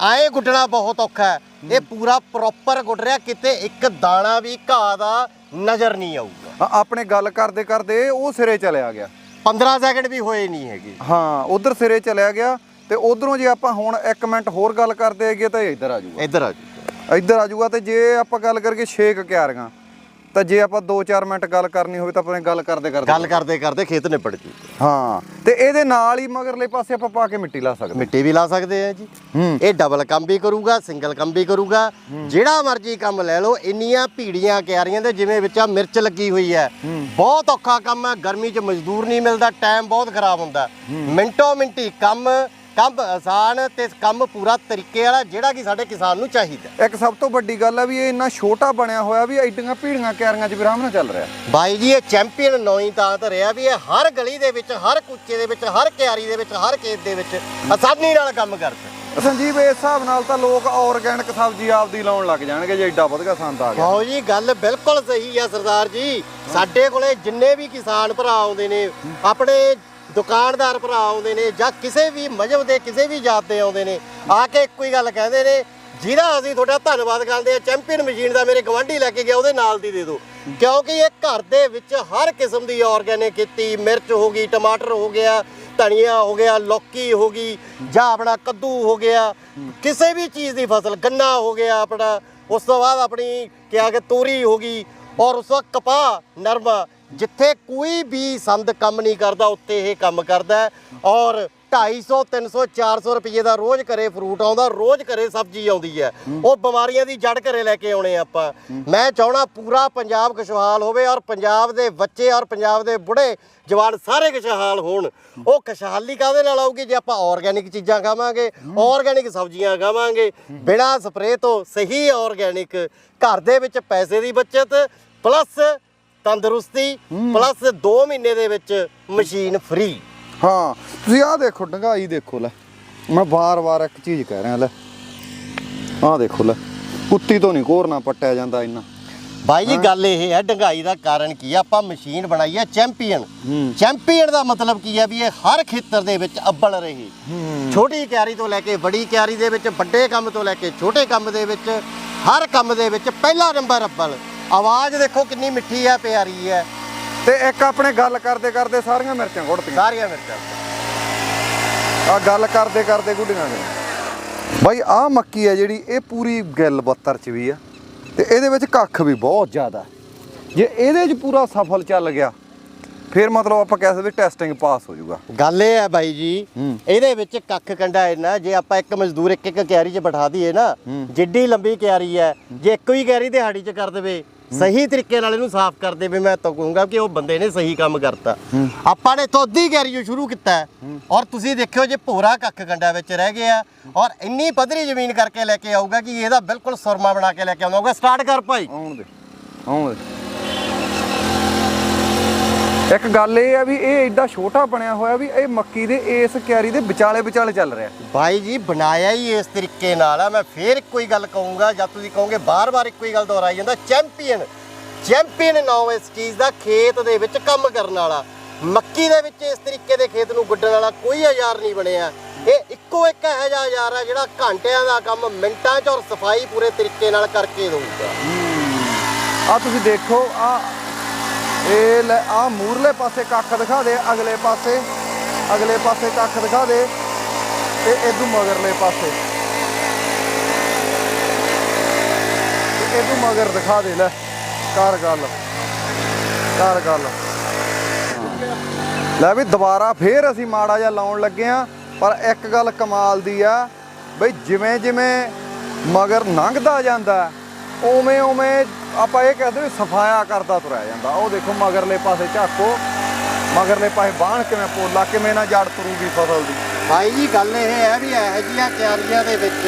ਆਏ ਗੁੱਟਣਾ ਬਹੁਤ ਔਖਾ ਹੈ। ਇਹ ਪੂਰਾ ਪ੍ਰੋਪਰ ਗੁੱਟ ਰਿਹਾ ਕਿਤੇ ਇੱਕ ਦਾਣਾ ਵੀ ਘਾਹ ਦਾ ਨਜ਼ਰ ਨਹੀਂ ਆਊਗਾ। ਆਪਣੇ ਗੱਲ ਕਰਦੇ ਕਰਦੇ ਉਹ ਸਿਰੇ ਚਲਿਆ ਗਿਆ। 15 ਸੈਕਿੰਡ ਵੀ ਹੋਏ ਨਹੀਂ ਹੈਗੇ। ਹਾਂ ਉਧਰ ਸਿਰੇ ਚਲਿਆ ਗਿਆ ਤੇ ਉਧਰੋਂ ਜੇ ਆਪਾਂ ਹੁਣ 1 ਮਿੰਟ ਹੋਰ ਗੱਲ ਕਰਦੇ ਹੈਗੇ ਤਾਂ ਇੱਧਰ ਆ ਜਾਊਗਾ। ਇੱਧਰ ਆ ਜੀ ਇੱਧਰ ਆ ਜਾਊਗਾ ਤੇ ਜੇ ਆਪਾਂ ਗੱਲ ਕਰਕੇ 6 ਕਿਆਰੀਆਂ ਤਾਂ ਜੇ ਆਪਾਂ 2-4 ਮਿੰਟ ਗੱਲ ਕਰਨੀ ਹੋਵੇ ਤਾਂ ਆਪਣੇ ਗੱਲ ਕਰਦੇ ਕਰਦੇ ਗੱਲ ਕਰਦੇ ਕਰਦੇ ਖੇਤ ਨਿਪਟ ਜੂ। ਹਾਂ ਤੇ ਇਹਦੇ ਨਾਲ ਹੀ ਮਗਰਲੇ ਪਾਸੇ ਆਪਾਂ ਪਾ ਕੇ ਮਿੱਟੀ ਲਾ ਸਕਦੇ ਮਿੱਟੀ ਵੀ ਲਾ ਸਕਦੇ ਆ ਜੀ। ਇਹ ਡਬਲ ਕੰਮ ਵੀ ਕਰੂਗਾ ਸਿੰਗਲ ਕੰਮ ਵੀ ਕਰੂਗਾ। ਜਿਹੜਾ ਮਰਜ਼ੀ ਕੰਮ ਲੈ ਲਓ ਇੰਨੀਆਂ ਭੀੜੀਆਂ ਕਿਆਰੀਆਂ ਦੇ ਜਿਵੇਂ ਵਿੱਚ ਆ ਮਿਰਚ ਲੱਗੀ ਹੋਈ ਹੈ। ਬਹੁਤ ਔਖਾ ਕੰਮ ਹੈ ਗਰਮੀ 'ਚ ਮਜ਼ਦੂਰ ਨਹੀਂ ਮਿਲਦਾ ਟਾਈਮ ਬਹੁਤ ਖਰਾਬ ਹੁੰਦਾ। ਮਿੰਟੋ ਮਿੰਟੀ ਕੰਮ ਕੰਮ ਆਸਾਨ ਤੇ ਕੰਮ ਪੂਰਾ ਤਰੀਕੇ ਵਾਲਾ ਜਿਹੜਾ ਕਿ ਸਾਡੇ ਕਿਸਾਨ ਨੂੰ ਚਾਹੀਦਾ ਇੱਕ ਸਭ ਤੋਂ ਵੱਡੀ ਗੱਲ ਆ ਵੀ ਇਹ ਇੰਨਾ ਛੋਟਾ ਬਣਿਆ ਹੋਇਆ ਵੀ ਐਡੀਆਂ ਭੀੜੀਆਂ ਕਿਆਰੀਆਂ 'ਚ ਵੀ ਆਰਾਮ ਨਾਲ ਚੱਲ ਰਿਹਾ। ਬਾਈ ਜੀ ਇਹ ਚੈਂਪੀਅਨ ਨੌਈ ਤਾਂ ਧਰਿਆ ਵੀ ਇਹ ਹਰ ਗਲੀ ਦੇ ਵਿੱਚ ਹਰ ਕੁੱਚੇ ਦੇ ਵਿੱਚ ਹਰ ਕਿਆਰੀ ਦੇ ਵਿੱਚ ਹਰ ਖੇਤ ਦੇ ਵਿੱਚ ਆਸਾਨੀ ਨਾਲ ਕੰਮ ਕਰਦਾ ਸੰਜੀਵ ਇਸ ਹਿਸਾਬ ਨਾਲ ਤਾਂ ਲੋਕ ਆਰਗੈਨਿਕ ਸਬਜ਼ੀ ਆਪਦੀ ਲਾਉਣ ਲੱਗ ਜਾਣਗੇ ਜੇ ਐਡਾ ਵਧਗਾ ਸੰਦ ਆ ਗਿਆ। ਆਓ ਜੀ ਗੱਲ ਬਿਲਕੁਲ ਸਹੀ ਆ ਸਰਦਾਰ ਜੀ। ਸਾਡੇ ਕੋਲੇ ਜਿੰਨੇ ਵੀ ਕਿਸਾਨ ਭਰਾ ਆਉਂਦੇ ਨੇ ਆਪਣੇ ਦੁਕਾਨਦਾਰ ਭਰਾ ਆਉਂਦੇ ਨੇ ਜਾਂ ਕਿਸੇ ਵੀ ਮਜਹਬ ਦੇ ਕਿਸੇ ਵੀ ਜਾਤ ਦੇ ਆਉਂਦੇ ਨੇ, ਆ ਕੇ ਇੱਕੋ ਹੀ ਗੱਲ ਕਹਿੰਦੇ ਨੇ, ਜਿਹਦਾ ਅਸੀਂ ਤੁਹਾਡਾ ਧੰਨਵਾਦ ਕਰਦੇ ਆ ਚੈਂਪੀਅਨ ਮਸ਼ੀਨ ਦਾ ਮੇਰੇ ਗਵਾਂਢੀ ਲੈ ਕੇ ਗਿਆ, ਉਹਦੇ ਨਾਲ ਦੀ ਦੇ ਦਿਓ। ਕਿਉਂਕਿ ਇਹ ਘਰ ਦੇ ਵਿੱਚ ਹਰ ਕਿਸਮ ਦੀ ਆਰਗੈਨਿਕ ਕੀਤੀ ਮਿਰਚ ਹੋ ਗਈ, ਟਮਾਟਰ ਹੋ ਗਿਆ, ਧਨੀਆ ਹੋ ਗਿਆ, ਲੌਕੀ ਹੋ ਗਈ, ਜਾਂ ਆਪਣਾ ਕੱਦੂ ਹੋ ਗਿਆ, ਕਿਸੇ ਵੀ ਚੀਜ਼ ਦੀ ਫਸਲ, ਗੰਨਾ ਹੋ ਗਿਆ ਆਪਣਾ, ਉਸ ਤੋਂ ਬਾਅਦ ਆਪਣੀ ਕਿਹਾ ਕਿ ਤੋਰੀ ਹੋ ਗਈ, ਔਰ ਉਸ ਤੋਂ ਬਾਅਦ ਕਪਾਹ, ਨਰਮਾ ਜਿੱਥੇ ਕੋਈ ਵੀ ਸੰਦ ਕੰਮ ਨਹੀਂ ਕਰਦਾ ਉੱਤੇ ਇਹ ਕੰਮ ਕਰਦਾ ਔਰ 250 300 400 ਰੁਪਏ ਦਾ ਰੋਜ਼ ਘਰੇ ਫਰੂਟ ਆਉਂਦਾ ਰੋਜ਼ ਘਰੇ ਸਬਜ਼ੀ ਆਉਂਦੀ ਹੈ। ਉਹ ਬਿਮਾਰੀਆਂ ਦੀ ਜੜ ਘਰੇ ਲੈ ਕੇ ਆਉਣੇ ਆਪਾਂ। ਮੈਂ ਚਾਹਣਾ ਪੂਰਾ ਪੰਜਾਬ ਖੁਸ਼ਹਾਲ ਹੋਵੇ ਔਰ ਪੰਜਾਬ ਦੇ ਬੱਚੇ ਔਰ ਪੰਜਾਬ ਦੇ ਬੁੜੇ ਜਵਾਨ ਸਾਰੇ ਖੁਸ਼ਹਾਲ ਹੋਣ। ਉਹ ਖੁਸ਼ਹਾਲੀ ਕਾਹਦੇ ਨਾਲ ਆਊਗੀ ਜੇ ਆਪਾਂ ਆਰਗੈਨਿਕ ਚੀਜ਼ਾਂ ਖਾਵਾਂਗੇ ਆਰਗੈਨਿਕ ਸਬਜ਼ੀਆਂ ਖਾਵਾਂਗੇ। ਬਿਨਾਂ ਸਪਰੇਅ ਤੋਂ ਸਹੀ ਆਰਗੈਨਿਕ ਘਰ ਦੇ ਵਿੱਚ ਪੈਸੇ ਦੀ ਬਚਤ ਪਲੱਸ ਤੰਦਰੁਸਤੀ ਪਲੱਸ 2 ਮਹੀਨੇ ਦੇ ਵਿੱਚ ਮਸ਼ੀਨ ਫ੍ਰੀ ਹਾਂ ਤੁਸੀਂ ਆਹ ਦੇਖੋ ਡੰਗਾਈ ਦੇਖੋ ਲੈ। ਮੈਂ ਵਾਰ-ਵਾਰ ਇੱਕ ਚੀਜ਼ ਕਹਿ ਰਿਹਾ ਲੈ। ਆਹ ਦੇਖੋ ਲੈ। ਕੁੱਤੀ ਤੋਂ ਨਹੀਂ ਕੋਰਨਾ ਪੱਟਿਆ ਜਾਂਦਾ ਇੰਨਾ। ਬਾਈ ਜੀ ਗੱਲ ਇਹ ਹੈ ਡੰਗਾਈ ਦਾ ਕਾਰਨ ਕੀ ਆ? ਆਪਾਂ ਮਸ਼ੀਨ ਬਣਾਈ ਹੈ ਚੈਂਪੀਅਨ। ਚੈਂਪੀਅਨ ਦਾ ਮਤਲਬ ਕੀ ਹੈ ਵੀ ਇਹ ਹਰ ਖੇਤਰ ਦੇ ਵਿੱਚ ਅੱਬਲ ਰਹੇ। ਛੋਟੀ ਕਿਆਰੀ ਤੋਂ ਲੈ ਕੇ ਬੜੀ ਕਿਆਰੀ ਦੇ ਵਿੱਚ ਵੱਡੇ ਕੰਮ ਤੋਂ ਲੈ ਕੇ ਛੋਟੇ ਕੰਮ ਦੇ ਵਿੱਚ ਹਰ ਕੰਮ ਦੇ ਵਿੱਚ ਪਹਿਲਾ ਨੰਬਰ ਅੱਬਲ। ਆਵਾਜ਼ ਦੇਖੋ ਕਿੰਨੀ ਮਿੱਠੀ ਹੈ ਪਿਆਰੀ ਹੈ ਤੇ ਇੱਕ ਆਪਣੇ ਗੱਲ ਕਰਦੇ ਕਰਦੇ ਸਾਰੀਆਂ ਮਿਰਚਾਂ ਘੁੱਟਤੀਆਂ ਸਾਰੀਆਂ ਮਿਰਚਾਂ। ਆ ਗੱਲ ਕਰਦੇ ਕਰਦੇ ਗੁੱਡੀਆਂ ਨੇ। ਬਾਈ ਆ ਮੱਕੀ ਆ ਜਿਹੜੀ ਇਹ ਪੂਰੀ ਗਿੱਲ ਬੱਤਰ ਚ ਵੀ ਆ। ਤੇ ਇਹਦੇ ਵਿੱਚ ਕੱਖ ਵੀ ਬਹੁਤ ਜ਼ਿਆਦਾ। ਜੇ ਇਹਦੇ ਚ ਪੂਰਾ ਸਫਲ ਚੱਲ ਗਿਆ ਫਿਰ ਮਤਲਬ ਆਪਾਂ ਕਹਿ ਸਕਦੇ ਟੈਸਟਿੰਗ ਪਾਸ ਹੋ ਜਾਊਗਾ। ਗੱਲ ਇਹ ਹੈ ਬਾਈ ਜੀ। ਇਹਦੇ ਵਿੱਚ ਕੱਖ ਕੰਡਾ ਇੰਨਾ ਜੇ ਆਪਾਂ ਇੱਕ ਮਜ਼ਦੂਰ ਇੱਕ ਇੱਕ ਕਿਆਰੀ 'ਚ ਬਿਠਾ ਦਈਏ ਨਾ ਜਿੱਡੀ ਲੰਬੀ ਕਿਆਰੀ ਹੈ ਜੇ ਇੱਕੋ ਹੀ ਕਿਆਰੀ ਦਿਹਾੜੀ 'ਚ ਕਰ ਦੇਵੇ ਸਹੀ ਤਰੀਕੇ ਨਾਲ ਇਹਨੂੰ ਸਾਫ਼ ਕਰ ਦੇਵੇ ਮੈਂ ਤਾਂ ਕਹੂੰਗਾ ਕਿ ਉਹ ਬੰਦੇ ਨੇ ਸਹੀ ਕੰਮ ਕਰਤਾ। ਆਪਾਂ ਨੇ ਤੋਂ ਅੱਧੀ ਕਿਆਰੀ ਸ਼ੁਰੂ ਕੀਤਾ ਔਰ ਤੁਸੀਂ ਦੇਖਿਓ ਜੇ ਭੋਰਾ ਕੱਖ ਕੰਡਾ ਵਿੱਚ ਰਹਿ ਗਿਆ ਔਰ ਇੰਨੀ ਪੱਧਰੀ ਜ਼ਮੀਨ ਕਰਕੇ ਲੈ ਕੇ ਆਊਗਾ ਕਿ ਇਹਦਾ ਬਿਲਕੁਲ ਸੁਰਮਾ ਬਣਾ ਕੇ ਲੈ ਕੇ ਆਉਂਦਾ ਹੋਊਗਾ। ਸਟਾਰਟ ਕਰ ਭਾਈ। ਆਉਣ ਦੇ ਆਉਣ ਦੇ। ਇੱਕ ਗੱਲ ਇਹ ਆ ਵੀ ਇਹ ਐਡਾ ਛੋਟਾ ਬਣਿਆ ਹੋਇਆ ਵੀ ਇਹ ਮੱਕੀ ਦੇ ਇਸ ਕਿਆਰੀ ਦੇ ਵਿਚਾਲੇ ਵਿਚਾਲੇ ਚੱਲ ਰਿਹਾ। ਬਾਈ ਜੀ ਬਣਾਇਆ ਹੀ ਇਸ ਤਰੀਕੇ ਨਾਲ ਆ। ਮੈਂ ਫੇਰ ਇੱਕੋ ਹੀ ਗੱਲ ਕਹੂੰਗਾ ਜਦ ਤੁਸੀਂ ਕਹੋਗੇ ਬਾਰ-ਬਾਰ ਇੱਕੋ ਹੀ ਗੱਲ ਦੁਹਰਾਈ ਜਾਂਦਾ ਚੈਂਪੀਅਨ ਚੈਂਪੀਅਨ ਨਾਮ ਇਸ ਚੀਜ਼ ਦਾ ਖੇਤ ਦੇ ਵਿੱਚ ਕੰਮ ਕਰਨ ਵਾਲਾ। ਮੱਕੀ ਦੇ ਵਿੱਚ ਇਸ ਤਰੀਕੇ ਦੇ ਖੇਤ ਨੂੰ ਗੁੱਡਣ ਵਾਲਾ ਕੋਈ ਹਜ਼ਾਰ ਨਹੀਂ ਬਣਿਆ। ਇਹ ਇੱਕੋ ਇੱਕ ਇਹੋ ਜਿਹਾ ਹਜ਼ਾਰ ਆ ਜਿਹੜਾ ਘੰਟਿਆਂ ਦਾ ਕੰਮ ਮਿੰਟਾਂ 'ਚ ਔਰ ਸਫ਼ਾਈ ਪੂਰੇ ਤਰੀਕੇ ਨਾਲ ਕਰਕੇ ਦਊਗਾ। ਆ ਤੁਸੀਂ ਦੇਖੋ ਆ ਇਹ ਲੈ ਆ ਮੂਰਲੇ ਪਾਸੇ ਕੱਖ ਦਿਖਾ ਦੇ, ਅਗਲੇ ਪਾਸੇ ਅਗਲੇ ਪਾਸੇ ਕੱਖ ਦਿਖਾ ਦੇ ਤੇ ਇਦੋਂ ਮਗਰਲੇ ਪਾਸੇ। ਤੇ ਇਦੋਂ ਮਗਰ ਦਿਖਾ ਦੇ, ਲੈ, ਕਰ ਗੱਲ ਕਰ ਗੱਲ। ਲੈ ਵੀ ਦੁਬਾਰਾ ਫੇਰ ਅਸੀਂ ਮਾੜਾ ਜਿਹਾ ਲਾਉਣ ਲੱਗੇ ਆ ਪਰ ਇੱਕ ਗੱਲ ਕਮਾਲ ਦੀ ਆ, ਬਈ ਜਿਵੇਂ ਜਿਵੇਂ ਮਗਰ ਲੰਘਦਾ ਜਾਂਦਾ ਉਵੇਂ ਉਵੇਂ ਆਪਾਂ ਇਹ ਕਹਦੇ ਵੀ ਸਫਾਇਆ ਕਰਦਾ ਤੁਰਿਆ ਜਾਂਦਾ। ਉਹ ਦੇਖੋ ਮਗਰਲੇ ਪਾਸੇ ਝਾਕੋ, ਮਗਰਲੇ ਪਾਸੇ ਬਾਣ ਕਿਵੇਂ ਪੋਲਾ, ਕਿਵੇਂ ਨਾ ਜੜ ਤੁਰੂਗੀ ਫਸਲ ਦੀ। ਭਾਈ ਜੀ, ਗੱਲ ਇਹ ਹੈ ਵੀ ਇਹੋ ਜਿਹੀਆਂ ਕਿਆਰੀਆਂ ਦੇ ਵਿੱਚ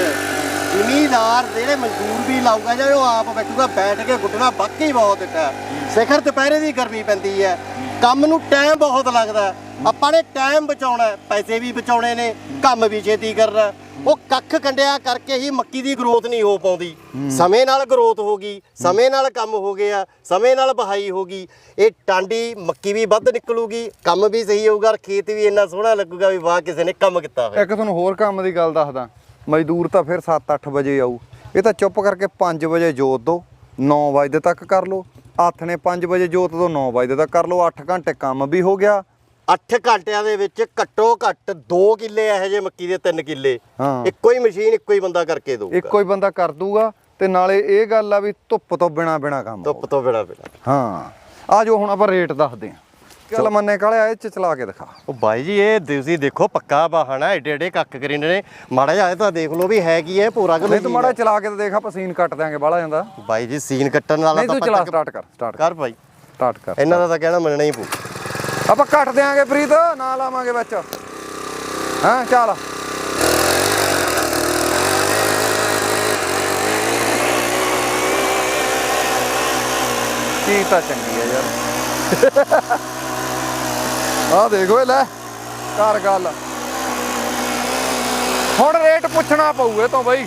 ਜ਼ਿਮੀਦਾਰ ਜਿਹੜੇ ਮਜ਼ਦੂਰ ਵੀ ਲਾਊਗਾ ਜਾਂ ਉਹ ਆਪ ਬੈਠੂਗਾ, ਬੈਠ ਕੇ ਗੁੱਟਣਾ ਬਾਕੀ ਬਹੁਤ ਇੱਟਾ ਸਿਖਰ ਦੁਪਹਿਰੇ ਦੀ ਗਰਮੀ ਪੈਂਦੀ ਹੈ। ਕੰਮ ਨੂੰ ਟਾਈਮ ਬਹੁਤ ਲੱਗਦਾ। ਆਪਾਂ ਨੇ ਟਾਈਮ ਬਚਾਉਣਾ ਪੈਸੇ ਵੀ ਬਚਾਉਣੇ ਨੇ ਕੰਮ ਵੀ ਛੇਤੀ ਕਰਨਾ। ਉਹ ਕੱਖ ਕੰਡਿਆ ਕਰਕੇ ਹੀ ਮੱਕੀ ਦੀ ਗਰੋਥ ਨਹੀਂ ਹੋ ਪਾਉਂਦੀ। ਸਮੇਂ ਨਾਲ ਗਰੋਥ ਹੋ ਗਈ ਸਮੇਂ ਨਾਲ ਕੰਮ ਹੋ ਗਿਆ ਸਮੇਂ ਨਾਲ ਬਹਾਈ ਹੋ ਗਈ। ਇਹ ਟਾਂਡੀ ਮੱਕੀ ਵੀ ਵੱਧ ਨਿਕਲੂਗੀ ਕੰਮ ਵੀ ਸਹੀ ਹੋਊਗਾ ਔਰ ਖੇਤ ਵੀ ਇੰਨਾ ਸੋਹਣਾ ਲੱਗੂਗਾ ਵੀ ਵਾਹ ਕਿਸੇ ਨੇ ਕੰਮ ਕੀਤਾ ਹੋਇਆ ਇੱਕ ਤੁਹਾਨੂੰ ਹੋਰ ਕੰਮ ਦੀ ਗੱਲ ਦੱਸਦਾ। ਮਜ਼ਦੂਰ ਤਾਂ ਫਿਰ 7-8 ਵਜੇ ਆਊ। ਇਹ ਤਾਂ ਚੁੱਪ ਕਰਕੇ 5 ਵਜੇ ਜੋਤ ਦੋ 9 ਵਜੇ ਤੱਕ ਕਰ ਲਓ। ਹੱਥ ਨੇ 5 ਵਜੇ ਜੋਤ ਤੋਂ 9 ਵਜੇ ਤੱਕ ਕਰ ਲਓ 8 ਘੰਟੇ ਕੰਮ ਵੀ ਹੋ ਗਿਆ। 8 ਘੰਟਿਆਂ ਦੇ ਵਿੱਚ ਘੱਟੋ ਘੱਟ 2 ਕਿੱਲੇ ਇਹੋ ਜਿਹੇ ਮੱਕੀ ਦੇ 3 ਕਿੱਲੇ। ਹਾਂ। ਇੱਕੋ ਹੀ ਮਸ਼ੀਨ ਇੱਕੋ ਹੀ ਬੰਦਾ ਕਰਕੇ ਦਊਗਾ। ਇੱਕੋ ਹੀ ਬੰਦਾ ਕਰ ਦੂਗਾ ਤੇ ਨਾਲੇ ਇਹ ਗੱਲ ਆ ਵੀ ਧੁੱਪ ਤੋਂ ਬਿਨਾ ਬਿਨਾ ਕੰਮ ਧੁੱਪ ਤੋਂ ਬਿਨਾ ਬਿਨਾ। ਹਾਂ। ਆ ਜੋ ਹੁਣ ਆਪਾਂ ਰੇਟ ਦੱਸਦੇ ਆ। ਚੱਲ ਮੰਨੇ ਕਾਲਿਆ ਇਹ ਚ ਚਲਾ ਕੇ ਦਿਖਾ। ਉਹ ਬਾਈ ਜੀ ਇਹ ਤੁਸੀਂ ਦੇਖੋ ਪੱਕਾ ਹੈ ਏਡੇ ਏਡੇ ਕੱਖ ਕਰਿੰਡੇ ਨੇ। ਮਾੜਾ ਜਿਹਾ ਤਾਂ ਦੇਖ ਲਓ ਵੀ ਹੈ ਕੀ ਹੈ ਪੂਰਾ ਕਿ ਨਹੀਂ ਤੂੰ ਮਾੜਾ ਚਲਾ ਕੇ ਤਾਂ ਦੇਖ ਆਪਾਂ ਸੀਨ ਕੱਟ ਦਿਆਂਗੇ ਬਾਹਲਾ ਜਾਂਦਾ ਬਾਈ ਜੀ ਸੀਨ ਕੱਟਣ ਵਾਲਾ ਨਹੀਂ ਤਾਂ ਤੂੰ ਚਲਾ ਸਟਾਰਟ ਕਰ ਸਟਾਰਟ ਕਰ। ਭਾਈ ਸਟਾਰਟ ਕਰ ਇਹਨਾਂ ਦਾ ਤਾਂ ਕਹਿਣਾ ਮੰਨਣਾ ਹੀ ਪਊ। ਆਪਾਂ ਕੱਟ ਦਿਆਂਗੇ ਪ੍ਰੀਤ ਨਾ ਲਾਵਾਂਗੇ ਵਿੱਚ। ਹਾਂ ਚੱਲ। ਕੀ ਤਾਂ ਚੰਗੀ ਆ ਯਾਰ। ਆ ਦੇਖੋ ਇਹ ਲੈ ਕਰ ਗੱਲ। ਹੁਣ ਰੇਟ ਪੁੱਛਣਾ ਪਊ ਇਹ ਤੋਂ ਬਈ।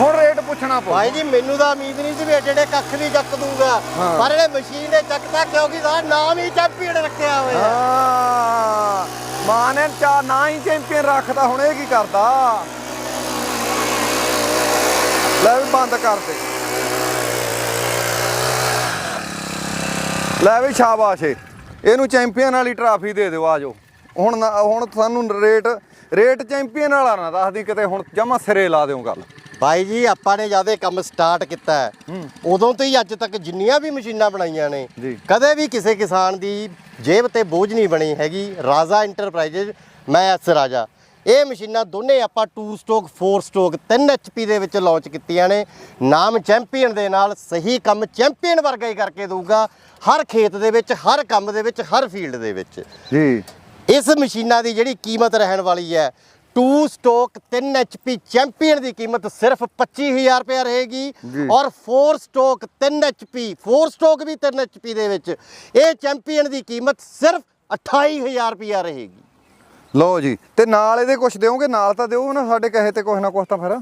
ਹੁਣ ਰੇਟ ਪੁੱਛਣਾ ਪਊ। ਭਾਈ ਜੀ ਮੈਨੂੰ ਤਾਂ ਉਮੀਦ ਨਹੀਂ ਸੀ ਵੀ ਏਡੇ ਕੱਖ ਵੀ ਚੱਕ ਦੂੰਗਾ। ਹਾਂ। ਪਰ ਇਹ ਮਸ਼ੀਨ ਨੇ ਚੱਕਤਾ ਕਿਉਂਕਿ ਦਾ ਨਾਮ ਹੀ ਚੈਂਪੀਅਨ ਰੱਖਿਆ ਹੋਇਆ ਹਾਂ। ਮਾਂ ਨੇ ਚਾ ਨਾ ਹੀ ਚੈਂਪੀਅਨ ਰੱਖਦਾ ਹੁਣ ਇਹ ਕੀ ਕਰਦਾ? ਲੈ ਵੀ ਬੰਦ ਕਰ ਦੇ। ਲੈ ਵੀ ਸ਼ਾਬਾਸ਼ ਏ। ਇਹਨੂੰ ਚੈਂਪੀਅਨ ਵਾਲੀ ਟਰਾਫੀ ਦੇ ਦਿਓ ਆਜੋ ਹੁਣ ਹੁਣ ਸਾਨੂੰ ਰੇਟ ਰੇਟ ਚੈਂਪੀਅਨ ਵਾਲਾ ਨਾ ਦੱਸਦੀ ਕਿਤੇ ਹੁਣ ਜਮਾ ਸਿਰੇ ਲਾ ਦਿਓ ਗੱਲ। ਭਾਈ ਜੀ ਆਪਾਂ ਨੇ ਜਦ ਕੰਮ ਸਟਾਰਟ ਕੀਤਾ ਹੈ, ਉਦੋਂ ਤੋਂ ਹੀ ਅੱਜ ਤੱਕ ਜਿੰਨੀਆਂ ਵੀ ਮਸ਼ੀਨਾਂ ਬਣਾਈਆਂ ਨੇ। ਕਦੇ ਵੀ ਕਿਸੇ ਕਿਸਾਨ ਦੀ ਜੇਬ ਤੇ ਬੋਝ ਨਹੀਂ ਬਣੀ ਹੈਗੀ। ਰਾਜਾ ਇੰਟਰਪ੍ਰਾਈਜ਼ਸ ਮੈਂ ਐਸ ਰਾਜਾ। ਇਹ ਮਸ਼ੀਨਾਂ ਦੋਨੇ ਆਪਾਂ 2 ਸਟੋਕ 4 ਸਟੋਕ 3 ਐਚਪੀ ਦੇ ਵਿੱਚ ਲਾਂਚ ਕੀਤੀਆਂ ਨੇ। ਨਾਮ ਚੈਂਪੀਅਨ ਦੇ ਨਾਲ ਸਹੀ ਕੰਮ ਚੈਂਪੀਅਨ ਵਰਗਾ ਹੀ ਕਰਕੇ ਦਊਗਾ। ਹਰ ਖੇਤ ਦੇ ਵਿੱਚ ਹਰ ਕੰਮ ਦੇ ਵਿੱਚ ਹਰ ਫੀਲਡ ਦੇ ਵਿੱਚ। ਜੀ। ਇਸ ਮਸ਼ੀਨਾਂ ਦੀ ਜਿਹੜੀ ਕੀਮਤ ਰਹਿਣ ਵਾਲੀ ਹੈ 2 ਸਟੋਕ 3 HP ਚੈਂਪੀਅਨ ਦੀ ਕੀਮਤ ਸਿਰਫ 25000 ਰੁਪਏ ਰਹੇਗੀ। ਔਰ 4 ਸਟੋਕ 3 HP 4 ਸਟੋਕ ਵੀ 3 HP ਦੇ ਵਿੱਚ ਇਹ ਚੈਂਪੀਅਨ ਦੀ ਕੀਮਤ ਸਿਰਫ 28000 ਰੁਪਏ ਰਹੇਗੀ। ਲਓ ਜੀ ਤੇ ਨਾਲ ਇਹਦੇ ਕੁਝ ਦਿਓਗੇ? ਨਾਲ ਤਾਂ ਦਿਓ ਨਾ ਸਾਡੇ ਕਹੇ ਤੇ ਕੁਝ ਨਾ ਕੁਝ ਤਾਂ ਫਿਰ।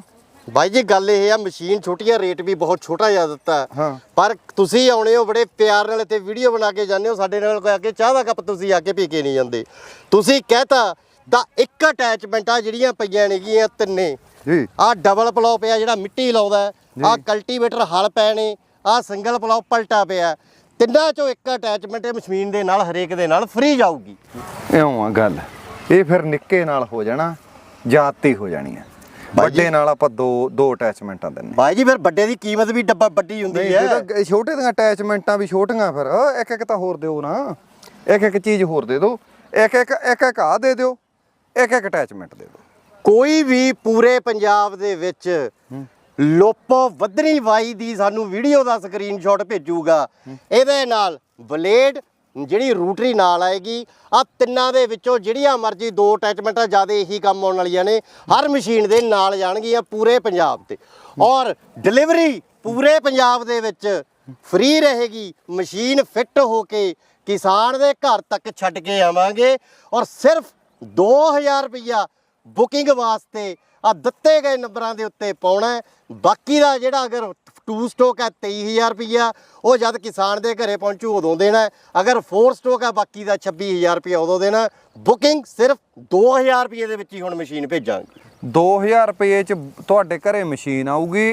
ਬਾਈ ਜੀ ਗੱਲ ਇਹ ਆ ਮਸ਼ੀਨ ਛੋਟੀਆਂ ਰੇਟ ਵੀ ਬਹੁਤ ਛੋਟਾ ਜਿਹਾ ਦਿੱਤਾ। ਹੈ। ਪਰ ਤੁਸੀਂ ਆਉਣੇ ਹੋ ਬੜੇ ਪਿਆਰ ਨਾਲ ਇੱਥੇ ਵੀਡੀਓ ਬਣਾ ਕੇ ਜਾਂਦੇ ਹੋ ਸਾਡੇ ਨਾਲ ਕੋਈ ਆ ਕੇ ਚਾਹ ਦਾ ਕੱਪ ਤੁਸੀਂ ਆ ਕੇ ਪੀ ਕੇ ਨਹੀਂ ਜਾਂਦੇ। ਤੁਸੀਂ ਕਹਤਾ ਤਾਂ ਇੱਕ ਅਟੈਚਮੈਂਟ ਆ ਜਿਹੜੀਆਂ ਪਈਆਂ ਨੇਗੀਆਂ ਤਿੰਨੇ। ਜੀ। ਆ ਡਬਲ ਪਲਾਉ ਪਿਆ ਜਿਹੜਾ ਮਿੱਟੀ ਲਾਉਂਦਾ ਆ ਕਲਟੀਵੇਟਰ ਹਲ ਪਏ ਨੇ ਆ ਸਿੰਗਲ ਪਲਾਉ ਪਲਟਾ ਪਿਆ। ਤਿੰਨਾਂ ਚੋਂ ਇੱਕ ਅਟੈਚਮੈਂਟ ਇਹ ਮਸ਼ੀਨ ਦੇ ਨਾਲ ਹਰੇਕ ਦੇ ਨਾਲ ਫ੍ਰੀ ਜਾਊਗੀ। ਇਉਂ ਆ ਗੱਲ। ਇਹ ਫਿਰ ਨਿੱਕੇ ਨਾਲ ਹੋ ਜਾਣਾ ਜਾਤੀ ਹੋ ਜਾਣੀ ਹੈ ਵੱਡੇ ਨਾਲ ਆਪਾਂ ਦੋ ਦੋ ਅਟੈਚਮੈਂਟਾਂ ਦਿੰਨੇ ਬਾਈ ਜੀ ਫਿਰ ਵੱਡੇ ਦੀ ਕੀਮਤ ਵੀ ਡੱਬਾ ਵੱਡੀ ਹੁੰਦੀ ਹੈ। ਛੋਟੇ ਦੀਆਂ ਅਟੈਚਮੈਂਟਾਂ ਵੀ ਛੋਟੀਆਂ ਫਿਰ ਇੱਕ ਇੱਕ ਤਾਂ ਹੋਰ ਦਿਓ ਨਾ। ਇੱਕ ਇੱਕ ਚੀਜ਼ ਹੋਰ ਦੇ ਦਿਓ। ਇੱਕ ਇੱਕ ਇੱਕ ਇੱਕ ਆ ਦੇ ਦਿਓ। ਇੱਕ ਇੱਕ ਅਟੈਚਮੈਂਟ ਦੇ ਦਿਓ। ਕੋਈ ਵੀ ਪੂਰੇ ਪੰਜਾਬ ਦੇ ਵਿੱਚ ਲੋਪੋ ਵਧਣੀ ਵਾਈ ਦੀ ਸਾਨੂੰ ਵੀਡੀਓ ਦਾ ਸਕਰੀਨਸ਼ਾਟ ਭੇਜੂਗਾ। ਇਹਦੇ ਨਾਲ ਬਲੇਡ ਜਿਹੜੀ ਰੂਟਰੀ ਨਾਲ ਆਏਗੀ ਆ ਤਿੰਨਾਂ ਦੇ ਵਿੱਚੋਂ ਜਿਹੜੀਆਂ ਮਰਜ਼ੀ ਦੋ ਅਟੈਚਮੈਂਟਾਂ ਜ਼ਿਆਦਾ ਇਹੀ ਕੰਮ ਆਉਣ ਵਾਲੀਆਂ ਨੇ। ਹਰ ਮਸ਼ੀਨ ਦੇ ਨਾਲ ਜਾਣਗੀਆਂ ਪੂਰੇ ਪੰਜਾਬ ਤੇ। ਔਰ ਡਿਲੀਵਰੀ ਪੂਰੇ ਪੰਜਾਬ ਦੇ ਵਿੱਚ ਫ੍ਰੀ ਰਹੇਗੀ, ਮਸ਼ੀਨ ਫਿੱਟ ਹੋ ਕੇ ਕਿਸਾਨ ਦੇ ਘਰ ਤੱਕ ਛੱਡ ਕੇ ਆਵਾਂਗੇ। ਔਰ ਸਿਰਫ 2000 ਰੁਪਇਆ ਬੁਕਿੰਗ ਵਾਸਤੇ ਆ ਦਿੱਤੇ ਗਏ ਨੰਬਰਾਂ ਦੇ ਉੱਤੇ ਪਾਉਣਾ ਬਾਕੀ ਦਾ ਜਿਹੜਾ ਅਗਰ ਟੂ ਸਟੋਕ ਹੈ 23000 ਰੁਪਇਆ ਉਹ ਜਦ ਕਿਸਾਨ ਦੇ ਘਰੇ ਪਹੁੰਚੂ, ਉਦੋਂ ਦੇਣਾ ਅਗਰ ਫੋਰ ਸਟੋਕ ਹੈ, ਬਾਕੀ ਦਾ 26000 ਰੁਪਇਆ ਉਦੋਂ ਦੇਣਾ ਬੁਕਿੰਗ ਸਿਰਫ 2000 ਰੁਪਏ ਦੇ ਵਿੱਚ ਹੀ ਹੁਣ ਮਸ਼ੀਨ ਭੇਜਾਂਗੇ। 2000 ਰੁਪਏ ਚ ਤੁਹਾਡੇ ਘਰੇ ਮਸ਼ੀਨ ਆਊਗੀ।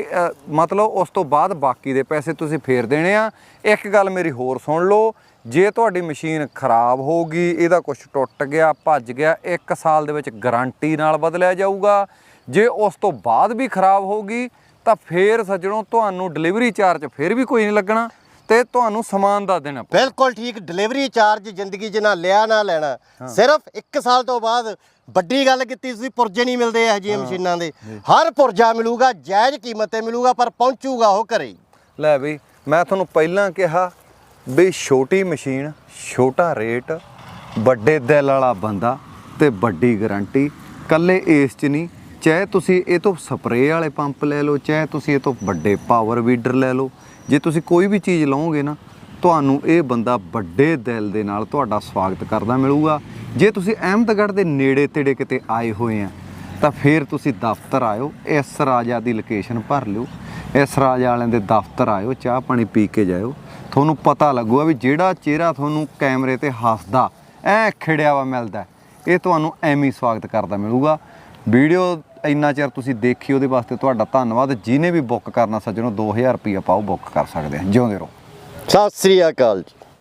ਮਤਲਬ ਉਸ ਤੋਂ ਬਾਅਦ ਬਾਕੀ ਦੇ ਪੈਸੇ ਤੁਸੀਂ ਫੇਰ ਦੇਣੇ ਆ। ਇੱਕ ਗੱਲ ਮੇਰੀ ਹੋਰ ਸੁਣ ਲਓ। ਜੇ ਤੁਹਾਡੀ ਮਸ਼ੀਨ ਖਰਾਬ ਹੋ ਗਈ ਇਹਦਾ ਕੁਝ ਟੁੱਟ ਗਿਆ, ਭੱਜ ਗਿਆ 1 ਸਾਲ ਦੇ ਵਿੱਚ ਗਾਰੰਟੀ ਨਾਲ ਬਦਲਿਆ ਜਾਊਗਾ। ਜੇ ਉਸ ਤੋਂ ਬਾਅਦ ਵੀ ਖਰਾਬ ਹੋਊਗੀ ਤਾਂ ਫੇਰ ਸੱਜਣੋ ਤੁਹਾਨੂੰ ਡਿਲੀਵਰੀ ਚਾਰਜ ਫੇਰ ਵੀ ਕੋਈ ਨਹੀਂ ਲੱਗਣਾ ਤੇ ਤੁਹਾਨੂੰ ਸਮਾਨ ਦਾ ਦੇਣਾ। ਬਿਲਕੁਲ ਠੀਕ ਡਿਲੀਵਰੀ ਚਾਰਜ ਜ਼ਿੰਦਗੀ 'ਚ ਨਾ ਲਿਆ ਨਾ ਲੈਣਾ। ਸਿਰਫ 1 ਸਾਲ ਤੋਂ ਬਾਅਦ ਵੱਡੀ ਗੱਲ ਕੀਤੀ ਤੁਸੀਂ ਪੁਰਜੇ ਨਹੀਂ ਮਿਲਦੇ ਇਹ ਜਿਹੀਆਂ ਮਸ਼ੀਨਾਂ ਦੇ। ਹਰ ਪੁਰਜਾ ਮਿਲੂਗਾ ਜਾਇਜ਼ ਕੀਮਤ ਤੇ ਮਿਲੂਗਾ ਪਰ ਪਹੁੰਚੂਗਾ ਉਹ ਘਰੇ। ਲੈ ਵੀ ਮੈਂ ਤੁਹਾਨੂੰ ਪਹਿਲਾਂ ਕਿਹਾ ਵੀ ਛੋਟੀ ਮਸ਼ੀਨ ਛੋਟਾ ਰੇਟ ਵੱਡੇ ਦਿਲ ਵਾਲਾ ਬੰਦਾ ਤੇ ਵੱਡੀ ਗਾਰੰਟੀ ਕੱਲੇ ਏਸ ਚ ਨਹੀਂ ਚਾਹੇ ਤੁਸੀਂ ਇਹ ਤੋਂ ਸਪਰੇਅ ਵਾਲੇ ਪੰਪ ਲੈ ਲਓ, ਚਾਹੇ ਤੁਸੀਂ ਇਹ ਤੋਂ ਵੱਡੇ ਪਾਵਰ ਵੀਡਰ ਲੈ ਲਓ, ਜੇ ਤੁਸੀਂ ਕੋਈ ਵੀ ਚੀਜ਼ ਲਓਗੇ ਨਾ, ਤੁਹਾਨੂੰ ਇਹ ਬੰਦਾ ਵੱਡੇ ਦਿਲ ਦੇ ਨਾਲ ਤੁਹਾਡਾ ਸਵਾਗਤ ਕਰਦਾ ਮਿਲੂਗਾ। ਜੇ ਤੁਸੀਂ ਅਹਿਮਦਗੜ੍ਹ ਦੇ ਨੇੜੇ ਤੇੜੇ ਕਿਤੇ ਆਏ ਹੋਏ ਆ, ਤਾਂ ਫਿਰ ਤੁਸੀਂ ਦਫ਼ਤਰ ਆਇਓ, ਇਸ ਰਾਜਾ ਦੀ ਲੋਕੇਸ਼ਨ ਭਰ ਲਿਓ, ਇਸ ਰਾਜਾ ਵਾਲਿਆਂ ਦੇ ਦਫ਼ਤਰ ਆਇਓ, ਚਾਹ ਪਾਣੀ ਪੀ ਕੇ ਜਾਇਓ। ਤੁਹਾਨੂੰ ਪਤਾ ਲੱਗੂਗਾ ਵੀ ਜਿਹੜਾ ਚਿਹਰਾ ਤੁਹਾਨੂੰ ਕੈਮਰੇ ਤੇ ਹੱਸਦਾ, ਐ ਖਿੜਿਆ ਵਾ ਮਿਲਦਾ, ਇਹ ਤੁਹਾਨੂੰ ਐਵੇਂ ਸਵਾਗਤ ਕਰਦਾ ਮਿਲੂਗਾ। ਵੀਡੀਓ ਇੰਨਾ ਚਿਰ ਤੁਸੀਂ ਦੇਖੀ ਉਹਦੇ ਵਾਸਤੇ ਤੁਹਾਡਾ ਧੰਨਵਾਦ। ਜਿਹਨੇ ਵੀ ਬੁੱਕ ਕਰਨਾ ਸੱਜਣੋ 2000 ਰੁਪਏ ਪਾਓ ਬੁੱਕ ਕਰ ਸਕਦੇ ਆ। ਜਿਉਂਦੇ ਰਹੋ। ਸਤਿ ਸ੍ਰੀ ਅਕਾਲ ਜੀ।